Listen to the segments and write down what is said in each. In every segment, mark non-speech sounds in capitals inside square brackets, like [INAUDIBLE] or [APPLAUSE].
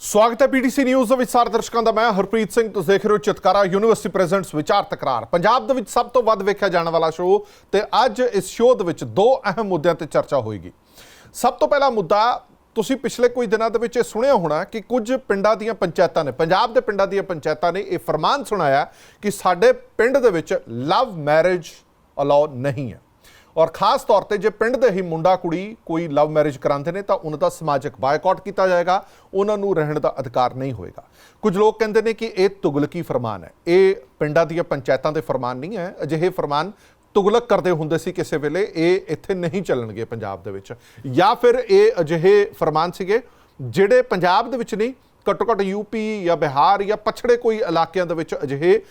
ਸਵਾਗਤ ਹੈ PTC news ਦੇ ਵਿੱਚ ਸਾਰੇ ਦਰਸ਼ਕਾਂ ਦਾ। ਮੈਂ ਹਰਪ੍ਰੀਤ ਸਿੰਘ ਤੁਸੀਂ ਦੇਖ ਰਹੇ ਹੋ ਚਿਤਕਾਰਾ ਯੂਨੀਵਰਸਿਟੀ ਪ੍ਰੈਜ਼ੈਂਟਸ ਵਿਚਾਰ ਤਕਰਾਰ। ਪੰਜਾਬ ਦੇ ਵਿੱਚ ਸਭ ਤੋਂ ਵੱਧ ਵੇਖਿਆ ਜਾਣ ਵਾਲਾ ਸ਼ੋਅ ਤੇ ਅੱਜ ਇਸ ਸ਼ੋਅ ਦੇ ਵਿੱਚ ਦੋ ਅਹਿਮ ਮੁੱਦਿਆਂ ਤੇ ਚਰਚਾ ਹੋਏਗੀ। ਸਭ ਤੋਂ ਪਹਿਲਾ ਮੁੱਦਾ, ਤੁਸੀਂ ਪਿਛਲੇ ਕੁਝ ਦਿਨਾਂ ਦੇ ਵਿੱਚ ਇਹ ਸੁਣਿਆ ਹੋਣਾ ਕਿ ਕੁਝ ਪਿੰਡਾਂ ਦੀਆਂ ਪੰਚਾਇਤਾਂ ਨੇ, ਪੰਜਾਬ ਦੇ ਪਿੰਡਾਂ ਦੀਆਂ ਪੰਚਾਇਤਾਂ ਨੇ ਇਹ ਫਰਮਾਨ ਸੁਣਾਇਆ ਕਿ ਸਾਡੇ ਪਿੰਡ ਦੇ ਵਿੱਚ ਲਵ ਮੈਰਿਜ ਅਲਾਉ ਨਹੀਂ ਹੈ। ਔਰ ਖਾਸ ਤੌਰ ਤੇ ਜੇ ਪਿੰਡ ਦੇ ਹੀ ਮੁੰਡਾ ਕੁੜੀ ਕੋਈ ਲਵ ਮੈਰਿਜ ਕਰਾਉਂਦੇ ਨੇ ਤਾਂ ਉਹਨਾਂ ਦਾ ਸਮਾਜਿਕ ਬਾਇਕਾਟ ਕੀਤਾ ਜਾਏਗਾ, ਉਹਨਾਂ ਨੂੰ ਰਹਿਣ ਦਾ ਅਧਿਕਾਰ ਨਹੀਂ ਹੋਏਗਾ। ਕੁਝ ਲੋਕ ਕਹਿੰਦੇ ਨੇ ਕਿ ਇਹ ਤੁਗਲਕੀ ਫਰਮਾਨ ਹੈ। ਇਹ ਪਿੰਡਾਂ ਦੀਆਂ ਪੰਚਾਇਤਾਂ ਦੇ ਫਰਮਾਨ ਨਹੀਂ ਹੈ। ਅਜਿਹੇ ਫਰਮਾਨ ਤੁਗਲਕ ਕਰਦੇ ਹੁੰਦੇ ਸੀ ਕਿਸੇ ਵੇਲੇ, ਇਹ ਇੱਥੇ ਨਹੀਂ ਚੱਲਣਗੇ ਪੰਜਾਬ ਦੇ ਵਿੱਚ। ਜਾਂ ਫਿਰ ਇਹ ਅਜਿਹੇ ਫਰਮਾਨ ਸੀਗੇ ਜਿਹੜੇ ਪੰਜਾਬ ਦੇ ਵਿੱਚ ਨਹੀਂ ਘੱਟੋ ਘੱਟ ਯੂਪੀ ਜਾਂ ਬਿਹਾਰ ਜਾਂ ਪਛੜੇ ਕੋਈ ਇਲਾਕਿਆਂ ਦੇ ਵਿੱਚ ਅਜਿਹੇ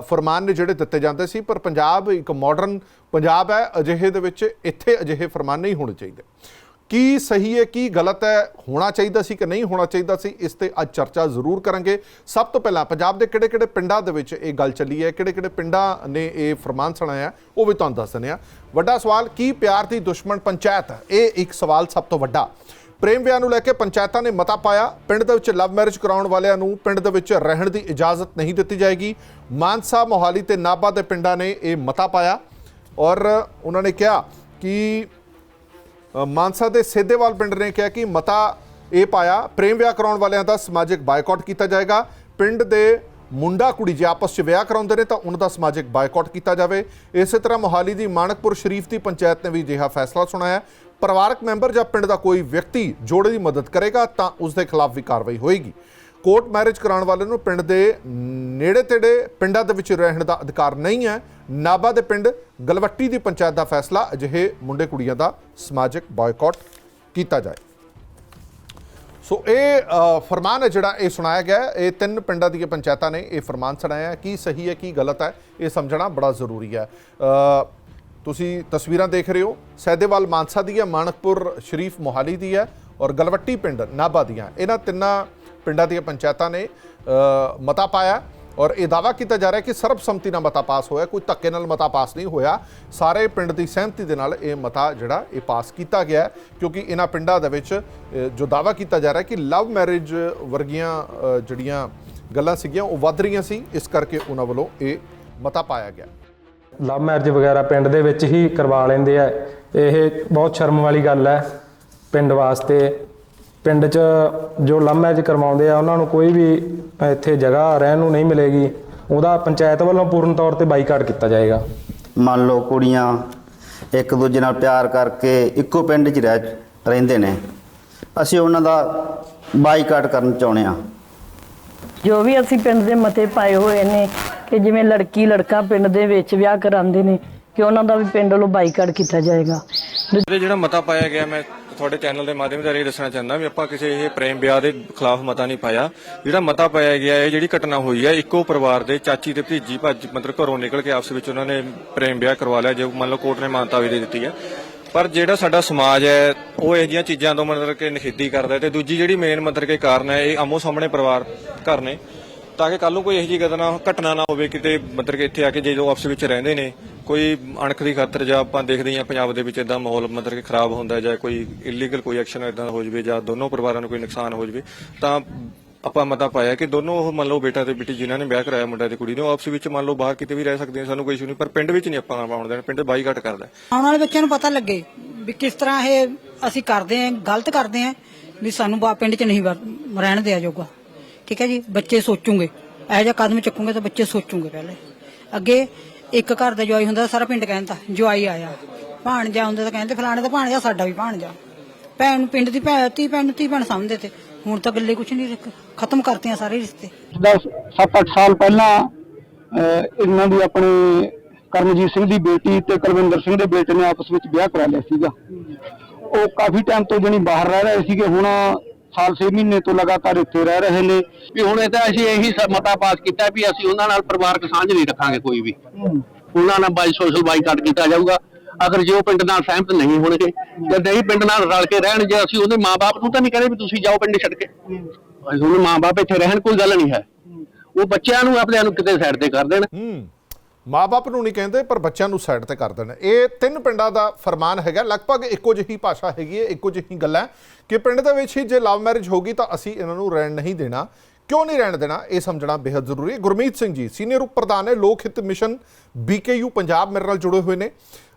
ਫਰਮਾਨ ਨੇ ਜਿਹੜੇ ਦਿੱਤੇ ਜਾਂਦੇ ਸੀ, ਪਰ ਪੰਜਾਬ ਇੱਕ ਮਾਡਰਨ ਪੰਜਾਬ ਹੈ, ਅਜਿਹੇ ਦੇ ਵਿੱਚ ਇੱਥੇ ਅਜਿਹੇ ਫਰਮਾਨ ਨਹੀਂ ਹੋਣੇ ਚਾਹੀਦੇ। ਕੀ ਸਹੀ ਹੈ, ਕੀ ਗਲਤ ਹੈ, ਹੋਣਾ ਚਾਹੀਦਾ ਸੀ ਕਿ ਨਹੀਂ ਹੋਣਾ ਚਾਹੀਦਾ ਸੀ, ਇਸ ਤੇ ਅੱਜ ਚਰਚਾ ਜ਼ਰੂਰ ਕਰਾਂਗੇ। ਸਭ ਤੋਂ ਪਹਿਲਾਂ ਪੰਜਾਬ ਦੇ ਕਿਹੜੇ-ਕਿਹੜੇ ਪਿੰਡਾਂ ਦੇ ਵਿੱਚ ਇਹ ਗੱਲ ਚੱਲੀ ਹੈ, ਕਿਹੜੇ-ਕਿਹੜੇ ਪਿੰਡਾਂ ਨੇ ਇਹ ਫਰਮਾਨ ਸੁਣਾਇਆ, ਉਹ ਵੀ ਤੁਹਾਨੂੰ ਦੱਸ ਦਿੰਦੇ ਆ ਵੱਡਾ ਸਵਾਲ, ਕੀ ਪਿਆਰ ਦੀ ਦੁਸ਼ਮਣ ਪੰਚਾਇਤ ਹੈ? ਇਹ ਇੱਕ ਸਵਾਲ ਸਭ ਤੋਂ ਵੱਡਾ। ਪ੍ਰੇਮ ਵਿਆਹ ਨੂੰ ਲੈ ਕੇ ਪੰਚਾਇਤਾਂ ਨੇ ਮਤਾ ਪਾਇਆ। ਪਿੰਡ ਦੇ ਵਿੱਚ ਲਵ ਮੈਰਿਜ ਕਰਾਉਣ ਵਾਲਿਆਂ ਨੂੰ ਪਿੰਡ ਦੇ ਵਿੱਚ ਰਹਿਣ ਦੀ ਇਜਾਜ਼ਤ ਨਹੀਂ ਦਿੱਤੀ ਜਾਏਗੀ। ਮਾਨਸਾ, ਮੋਹਾਲੀ ਤੇ ਨਾਭਾ ਦੇ ਪਿੰਡਾਂ ਨੇ ਇਹ ਮਤਾ ਪਾਇਆ ਔਰ ਉਹਨਾਂ ਨੇ ਕਿਹਾ ਕਿ ਮਾਨਸਾ ਦੇ ਸੇਧੇਵਾਲ ਪਿੰਡ ਨੇ ਕਿਹਾ ਕਿ ਮਤਾ ਇਹ ਪਾਇਆ, ਪ੍ਰੇਮ ਵਿਆਹ ਕਰਾਉਣ ਵਾਲਿਆਂ ਦਾ ਸਮਾਜਿਕ ਬਾਈਕਾਟ ਕੀਤਾ ਜਾਏਗਾ। ਪਿੰਡ ਦੇ ਮੁੰਡਾ ਕੁੜੀ ਜੇ ਆਪਸ 'ਚ ਵਿਆਹ ਕਰਾਉਂਦੇ ਨੇ ਤਾਂ ਉਹਨਾਂ ਦਾ ਸਮਾਜਿਕ ਬਾਈਕਾਟ ਕੀਤਾ ਜਾਵੇ। ਇਸੇ ਤਰ੍ਹਾਂ ਮੋਹਾਲੀ ਦੀ ਮਾਨਕਪੁਰ ਸ਼ਰੀਫ ਦੀ ਪੰਚਾਇਤ ਨੇ ਵੀ ਅਜਿਹਾ ਫੈਸਲਾ ਸੁਣਾਇਆ। ਪਰਿਵਾਰਕ ਮੈਂਬਰ ਜਾਂ ਪਿੰਡ ਦਾ ਕੋਈ ਵਿਅਕਤੀ ਜੋੜੇ ਦੀ ਮਦਦ ਕਰੇਗਾ ਤਾਂ ਉਸ ਦੇ ਖਿਲਾਫ ਵੀ ਕਾਰਵਾਈ ਹੋਏਗੀ। ਕੋਰਟ ਮੈਰਿਜ ਕਰਾਉਣ ਵਾਲੇ ਨੂੰ ਪਿੰਡ ਦੇ ਨੇੜੇ ਤੇੜੇ ਪਿੰਡਾਂ ਦੇ ਵਿੱਚ ਰਹਿਣ ਦਾ ਅਧਿਕਾਰ ਨਹੀਂ ਹੈ। ਨਾਭਾ ਦੇ ਪਿੰਡ ਗਲਵੱਟੀ ਦੀ ਪੰਚਾਇਤ ਦਾ ਫੈਸਲਾ ਅਜਿਹੇ ਮੁੰਡੇ ਕੁੜੀਆਂ ਦਾ ਸਮਾਜਿਕ ਬਾਇਕਾਟ ਕੀਤਾ ਜਾਏ। ਸੋ ਇਹ ਫਰਮਾਨ ਹੈ ਜਿਹੜਾ ਇਹ ਸੁਣਾਇਆ ਗਿਆ ਇਹ ਤਿੰਨ ਪਿੰਡਾਂ ਦੀਆਂ ਪੰਚਾਇਤਾਂ ਨੇ ਇਹ ਫਰਮਾਨ ਸੁਣਾਇਆ ਕੀ ਸਹੀ ਹੈ, ਕੀ ਗਲਤ ਹੈ, ਇਹ ਸਮਝਣਾ ਬੜਾ ਜ਼ਰੂਰੀ ਹੈ। ਤੁਸੀਂ ਤਸਵੀਰਾਂ ਦੇਖ ਰਹੇ ਹੋ। ਸੈਦੇਵਾਲ ਮਾਨਸਾ ਦੀ ਹੈ, ਮਾਨਕਪੁਰ ਸ਼ਰੀਫ ਮੋਹਾਲੀ ਦੀ ਹੈ ਔਰ ਗਲਵੱਟੀ ਪਿੰਡ ਨਾਭਾ ਦੀਆਂ ਇਹਨਾਂ ਤਿੰਨਾਂ ਪਿੰਡਾਂ ਦੀਆਂ ਪੰਚਾਇਤਾਂ ਨੇ ਮਤਾ ਪਾਇਆ ਔਰ ਇਹ ਦਾਵਾ ਕੀਤਾ ਜਾ ਰਿਹਾ ਕਿ ਸਰਬਸੰਮਤੀ ਨਾਲ ਮਤਾ ਪਾਸ ਹੋਇਆ, ਕੋਈ ਧੱਕੇ ਨਾਲ ਮਤਾ ਪਾਸ ਨਹੀਂ ਹੋਇਆ। ਸਾਰੇ ਪਿੰਡ ਦੀ ਸਹਿਮਤੀ ਦੇ ਨਾਲ ਇਹ ਮਤਾ ਜਿਹੜਾ, ਇਹ ਪਾਸ ਕੀਤਾ ਗਿਆ ਕਿਉਂਕਿ ਇਹਨਾਂ ਪਿੰਡਾਂ ਦੇ ਵਿੱਚ ਜੋ ਦਾਵਾ ਕੀਤਾ ਜਾ ਰਿਹਾ ਕਿ ਲਵ ਮੈਰਿਜ ਵਰਗੀਆਂ ਜਿਹੜੀਆਂ ਗੱਲਾਂ ਸੀਗੀਆਂ, ਉਹ ਵੱਧ ਰਹੀਆਂ ਸੀ। ਇਸ ਕਰਕੇ ਉਹਨਾਂ ਵੱਲੋਂ ਇਹ ਮਤਾ ਪਾਇਆ ਗਿਆ। ਲਵ ਮੈਰਿਜ ਵਗੈਰਾ ਪਿੰਡ ਦੇ ਵਿੱਚ ਹੀ ਕਰਵਾ ਲੈਂਦੇ ਆ। ਇਹ ਬਹੁਤ ਸ਼ਰਮ ਵਾਲੀ ਗੱਲ ਹੈ। ਪਿੰਡ ਵਾਸਤੇ ਪਿੰਡ 'ਚ ਜੋ ਲਵ ਮੈਰਿਜ ਕਰਵਾਉਂਦੇ ਆ ਉਹਨਾਂ ਨੂੰ ਕੋਈ ਵੀ ਇੱਥੇ ਜਗ੍ਹਾ ਰਹਿਣ ਨੂੰ ਨਹੀਂ ਮਿਲੇਗੀ। ਉਹਦਾ ਪੰਚਾਇਤ ਵੱਲੋਂ ਪੂਰਨ ਤੌਰ ਤੇ ਬਾਈਕਾਟ ਕੀਤਾ ਜਾਏਗਾ। ਮੰਨ ਲਓ ਕੁੜੀਆਂ ਇੱਕ ਦੂਜੇ ਨਾਲ ਪਿਆਰ ਕਰਕੇ ਇੱਕੋ ਪਿੰਡ 'ਚ ਰਹਿ ਰਹਿੰਦੇ ਨੇ। ਅਸੀਂ ਉਹਨਾਂ ਦਾ ਬਾਈਕਾਟ ਕਰਨ ਚਾਹੁੰਦੇ ਹਾਂ। ਜੋ ਵੀ ਅਸੀਂ ਪਿੰਡ ਦੇ ਮਤੇ ਪਾਏ ਹੋਏ ਨੇ ਕਿ ਜਿਵੇਂ ਲੜਕੀ ਲੜਕਾ ਪਿੰਡ ਦੇ ਵਿੱਚ ਵਿਆਹ ਕਰਾਉਂਦੇ ਨੇ ਕਿ ਉਹਨਾਂ ਦਾ ਵੀ ਪਿੰਡ ਵੱਲੋਂ ਬਾਈਕਾਟ ਕੀਤਾ ਜਾਏਗਾ। ਜਿਹੜਾ ਮਤਾ ਪਾਇਆ ਗਿਆ ਮੈਂ ਤੁਹਾਡੇ ਚੈਨਲ ਦੇ ਮਾਧਿਅਮ ਰਾਹੀਂ ਦੱਸਣਾ ਚਾਹੁੰਦਾ ਵੀ ਆਪਾਂ ਕਿਸੇ ਇਹ ਪ੍ਰੇਮ ਵਿਆਹ ਦੇ ਖਿਲਾਫ ਮਤਾ ਨਹੀਂ ਪਾਇਆ। ਜਿਹੜਾ ਮਤਾ ਪਾਇਆ ਗਿਆ ਹੈ ਜਿਹੜੀ ਘਟਨਾ ਹੋਈ ਹੈ, ਇੱਕੋ ਪਰਿਵਾਰ ਦੇ ਚਾਚੀ ਤੇ ਭਤੀਜੀ ਭੱਜ ਮਤਲਬ ਘਰੋਂ ਨਿਕਲ ਕੇ ਆਪਸ ਵਿੱਚ ਉਹਨਾਂ ਨੇ ਪ੍ਰੇਮ ਵਿਆਹ ਕਰਵਾ ਲਿਆ, ਜੋ ਮੰਨ ਲਓ ਕੋਰਟ ਨੇ ਮਾਨਤਾ ਵੀ ਦੇ ਦਿੱਤੀ ਹੈ। ਪਰ ਜਿਹੜਾ ਸਾਡਾ ਸਮਾਜ ਹੈ, ਉਹ ਇਹ ਜਿਹੀਆਂ ਚੀਜ਼ਾਂ ਤੋਂ ਮਤਲਬ ਕਿ ਨਿਖੇਧੀ ਕਰਦਾ ਹੈ ਤੇ ਦੂਜੀ ਜਿਹੜੀ ਮੇਨ ਮਤਲਬ ਕਿ ਕਾਰਨ ਹੈ, ਇਹ ਆਮੋ ਸਾਹਮਣੇ ਪਰਿਵਾਰ ਘਰ ਨੇ। ਤਾਂ ਕਿ ਕੱਲ ਨੂੰ ਕੋਈ ਇਹੋ ਜਿਹੀ ਘਟਨਾ ਘਟਨਾ ਨਾ ਹੋਵੇ, ਕਿਤੇ ਮਤਲਬ ਕਿ ਇੱਥੇ ਆ ਕੇ ਜਦੋਂ ਆਪਸ ਵਿੱਚ ਰਹਿੰਦੇ ਨੇ, ਕੋਈ ਅਣਖ ਖਾਤਰ ਜਾਂ ਆਪਾਂ ਦੇਖਦੇ ਹਾਂ ਪੰਜਾਬ ਦੇ ਵਿੱਚ ਇਦਾਂ ਮਾਹੌਲ ਮਤਲਬ ਕਿ ਖਰਾਬ ਹੁੰਦਾ ਜਾਂ ਕੋਈ ਇਲੀਗਲ ਕੋਈ ਐਕਸ਼ਨ ਇਦਾਂ ਹੋ ਜਾਵੇ ਜਾਂ ਦੋਨੋਂ ਪਰਿਵਾਰਾਂ ਨੂੰ ਕੋਈ ਨੁਕਸਾਨ ਹੋ ਜਾਵੇ, ਤਾਂ ਆਪਾਂ ਮਤਾ ਪਾਇਆ ਕਿ ਦੋਨੋਂ ਉਹ ਮੰਨ ਲਓ ਬੇਟਾ ਤੇ ਬੇਟੀ ਜਿਨ੍ਹਾਂ ਨੇ ਵਿਆਹ ਕਰਾਇਆ ਮੁੰਡਾ ਤੇ ਕੁੜੀ ਨੇ ਆਪਸ ਵਿੱਚ ਮੰਨ ਲਓ ਬਾਹਰ ਕਿਤੇ ਵੀ ਰਹਿ ਸਕਦੇ ਆ ਸਾਨੂੰ ਕੋਈ ਇਸ਼ੂ ਨਹੀਂ, ਪਰ ਪਿੰਡ ਵਿੱਚ ਨਹੀਂ ਆਪਾਂ ਪਾਉਣ ਦੇਣਾ, ਪਿੰਡ ਬਾਈਕਾਟ ਕਰਦਾ। ਆਉਣ ਵਾਲੇ ਬੱਚਿਆਂ ਨੂੰ ਪਤਾ ਲੱਗੇ ਵੀ ਕਿਸ ਤਰ੍ਹਾਂ ਇਹ ਅਸੀਂ ਕਰਦੇ ਆਂ ਗਲਤ ਕਰਦੇ ਆਂ ਵੀ ਸਾਨੂੰ ਬਾ ਪਿੰਡ 'ਚ ਨਹੀਂ ਰਹਿਣ ਦਿਆ ਜਾਊਗਾ। ਠੀਕ ਹੈ ਜੀ, ਬੱਚੇ ਸੋਚੂਗੇ। ਇਹੋ ਜਿਹਾ ਕਦਮ ਚੁੱਕੂਗੇ ਤਾਂ ਬੱਚੇ ਸੋਚੂਗੇ ਪਹਿਲੇ। ਅੱਗੇ ਇੱਕ ਘਰ ਦਾ ਜਵਾਈ ਹੁੰਦਾ, ਸਾਰਾ ਪਿੰਡ ਕਹਿੰਦਾ ਜਵਾਈ ਆਇਆ। ਭਾਣਜਾ ਹੁੰਦਾ ਤਾਂ ਕਹਿੰਦੇ, ਫਲਾਣੇ ਦਾ ਭਾਣਜਾ, ਸਾਡਾ ਵੀ ਭਾਣਜਾ। ਭੈਣ ਨੂੰ ਪਿੰਡ ਦੀ ਭੈਣ ਧੀ ਭੈਣ ਨੂੰ ਧੀ ਭੈਣ ਸਮਝਦੇ ਤੇ। ਹੁਣ ਤਾਂ ਗੱਲੇ ਕੁਛ ਨਹੀਂ ਰੱਖ- ਖਤਮ ਕਰਤੀਆਂ ਸਾਰੇ ਰਿਸ਼ਤੇ। 10 7-8 ਸਾਲ ਪਹਿਲਾਂ ਇਹਨਾਂ ਦੀ ਆਪਣੇ ਕਰਮਜੀਤ ਸਿੰਘ ਦੀ ਬੇਟੀ ਤੇ ਕੁਲਵਿੰਦਰ ਸਿੰਘ ਦੇ ਬੇਟੇ ਨੇ ਆਪਸ ਵਿੱਚ ਵਿਆਹ ਕਰਾ ਲਿਆ ਸੀਗਾ। ਉਹ ਕਾਫੀ ਟਾਈਮ ਤੋਂ ਜਣੀ ਬਾਹਰ ਰਹਿ ਰਹੇ ਸੀਗੇ, ਹੁਣ ਸਾਲ 6 ਮਹੀਨੇ ਤੋਂ ਲਗਾਤਾਰ ਇੱਥੇ ਰਹਿ ਰਹੇ ਨੇ। ਵੀ ਹੁਣ ਇਹ ਤਾਂ ਅਸੀਂ ਇਹੀ ਮਤਾ ਪਾਸ ਕੀਤਾ ਵੀ ਅਸੀਂ ਉਹਨਾਂ ਨਾਲ ਪਰਿਵਾਰਕ ਸਾਂਝ ਨਹੀਂ ਰੱਖਾਂਗੇ ਕੋਈ ਵੀ। ਉਹਨਾਂ ਨਾਲ ਬਾਈ ਸੋਸ਼ਲ ਬਾਈਕਾਟ ਕੀਤਾ ਜਾਊਗਾ। ਅਗਰ ਜੇ ਉਹ ਪਿੰਡ ਨਾਲ ਸਹਿਮਤ ਨਹੀਂ ਹੋਣਗੇ ਜਾਂ ਨਹੀਂ ਪਿੰਡ ਨਾਲ ਰਲ ਕੇ ਰਹਿਣ ਜੇ ਅਸੀਂ ਉਹਦੇ ਮਾਪੇ ਨੂੰ ਤਾਂ ਨਹੀਂ ਕਹਿੰਦੇ ਵੀ ਤੁਸੀਂ ਜਾਓ ਪਿੰਡ ਛੱਡ ਕੇ। ਅਸੀਂ ਉਹਦੇ ਮਾਪੇ ਇੱਥੇ ਰਹਿਣ ਕੋਈ ਗੱਲ ਨਹੀਂ ਹੈ। ਉਹ ਬੱਚਿਆਂ ਨੂੰ ਆਪਣਿਆਂ ਨੂੰ ਕਿਤੇ ਸਾਈਡ ਤੇ ਕਰ ਦੇਣ। ਮਾਪੇ ਨੂੰ ਨਹੀਂ ਕਹਿੰਦੇ, ਪਰ ਬੱਚਿਆਂ ਨੂੰ ਸਾਈਡ ਤੇ ਕਰ ਦੇਣ ਇਹ ਤਿੰਨ ਪਿੰਡਾਂ ਦਾ ਫਰਮਾਨ ਹੈਗਾ। ਲਗਭਗ ਇੱਕੋ ਜਿਹੀ ਭਾਸ਼ਾ ਹੈਗੀ ਹੈ, ਇੱਕੋ ਜਿਹੀ ਗੱਲਾਂ ਕਿ ਪਿੰਡ ਦੇ ਵਿੱਚ ਹੀ ਜੇ ਲਵ ਮੈਰਿਜ ਹੋਗੀ ਤਾਂ ਅਸੀਂ ਇਹਨਾਂ ਨੂੰ ਰਹਿਣ ਨਹੀਂ ਦੇਣਾ। ਕਿਉਂ ਨਹੀਂ ਰਹਿਣ ਦੇਣਾ? ਇਹ ਸਮਝਣਾ ਬੇहद ਜ਼ਰੂਰੀ ਹੈ। ਗੁਰਮੀਤ ਸਿੰਘ ਜੀ, ਸੀਨੀਅਰ ਉਪ ਪ੍ਰਧਾਨ ਹੈ ਲੋਕ ਹਿੱਤ ਮਿਸ਼ਨ ਬੀਕੇਯੂ ਪੰਜਾਬ ਮੇਰੇ ਨਾਲ ਜੁੜੇ ਹੋਏ ਨੇ।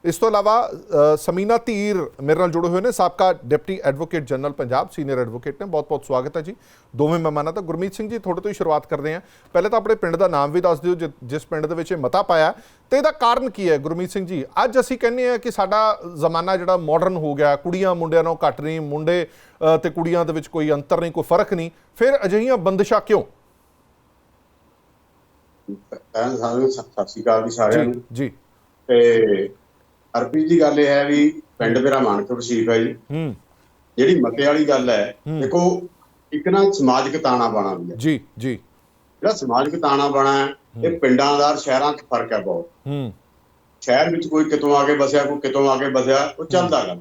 ਇਸ ਤੋਂ ਇਲਾਵਾ ਸਮੀਨਾ ਧੀਰ ਮੇਰੇ ਨਾਲ ਜੁੜੇ ਹੋਏ ਨੇ ਸਾਬਕਾ deputy advocate general Punjab senior advocate ਨੇ। ਬਹੁਤ ਬਹੁਤ ਸਵਾਗਤ ਹੈ ਜੀ। ਦੋਵੇਂ ਮਹਿਮਾਨਾਂ ਦਾ। ਗੁਰਮੀਤ ਸਿੰਘ ਜੀ ਤੁਹਾਡੇ ਤੋਂ ਹੀ ਸ਼ੁਰੂਆਤ ਕਰਦੇ ਹਾਂ। ਪਹਿਲੇ ਤਾਂ ਆਪਣੇ ਪਿੰਡ ਦਾ ਨਾਮ ਵੀ ਦੱਸ ਦਿਓ ਜਿਸ ਪਿੰਡ ਦੇ ਵਿੱਚ ਇਹ ਮਤਾ ਪਾਇਆ। ਤੇ ਇਹਦਾ ਕਾਰਨ ਕੀ ਹੈ ਗੁਰਮੀਤ ਸਿੰਘ ਜੀ? ਅੱਜ ਅਸੀਂ ਕਹਿੰਦੇ ਆ ਕਿ ਸਾਡਾ ਜ਼ਮਾਨਾ ਜਿਹੜਾ ਮਾਡਰਨ ਹੋ ਗਿਆ। ਕੁੜੀਆਂ ਮੁੰਡਿਆਂ ਨਾਲੋਂ ਘੱਟ ਨਹੀਂ ਮੁੰਡੇ ਤੇ ਕੁੜੀਆਂ ਦੇ ਵਿੱਚ ਕੋਈ ਅੰਤਰ ਨਹੀਂ ਕੋਈ ਫ਼ਰਕ ਨਹੀਂ। ਫਿਰ ਅਜਿਹੀਆਂ ਬੰਦਿਸ਼ਾਂ ਕਿਉਂ? ਪਹਿਲਾਂ ਸਾਰਿਆਂ ਨੂੰ ਸਤਿ ਸ਼੍ਰੀ ਅਕਾਲ ਜੀ ਸਾਰਿਆਂ ਨੂੰ। ਜੀ। ਤੇ ਹਰਪ੍ਰੀਤ ਦੀ ਗੱਲ ਇਹ ਹੈ ਵੀ ਪਿੰਡ ਮੇਰਾ ਮਾਨਕਪੁਰ ਸ਼ਰੀਫ ਹੈ ਜੀ। ਹੂੰ। ਜਿਹੜੀ ਮਤੇ ਵਾਲੀ ਗੱਲ ਹੈ ਦੇਖੋ ਇੱਕ ਨਾ ਸਮਾਜਿਕ ਤਾਣਾ ਬਾਣਾ ਵੀ ਹੈ। ਜੀ ਜੀ। ਜਿਹੜਾ ਸਮਾਜਿਕ ਤਾਣਾ ਬਾਣਾ ਹੈ ਇਹ ਪਿੰਡਾਂ ਦਾ ਸ਼ਹਿਰਾਂ 'ਚ ਫ਼ਰਕ ਹੈ ਬਹੁਤ। ਹੂੰ। ਸ਼ਹਿਰ ਵਿੱਚ ਕੋਈ ਕਿਤੋਂ ਆ ਕੇ ਬਸਿਆ ਕੋਈ ਕਿਤੋਂ ਆ ਕੇ ਬਸਿਆ ਉਹ ਚੱਲਦਾ ਗੱਲ।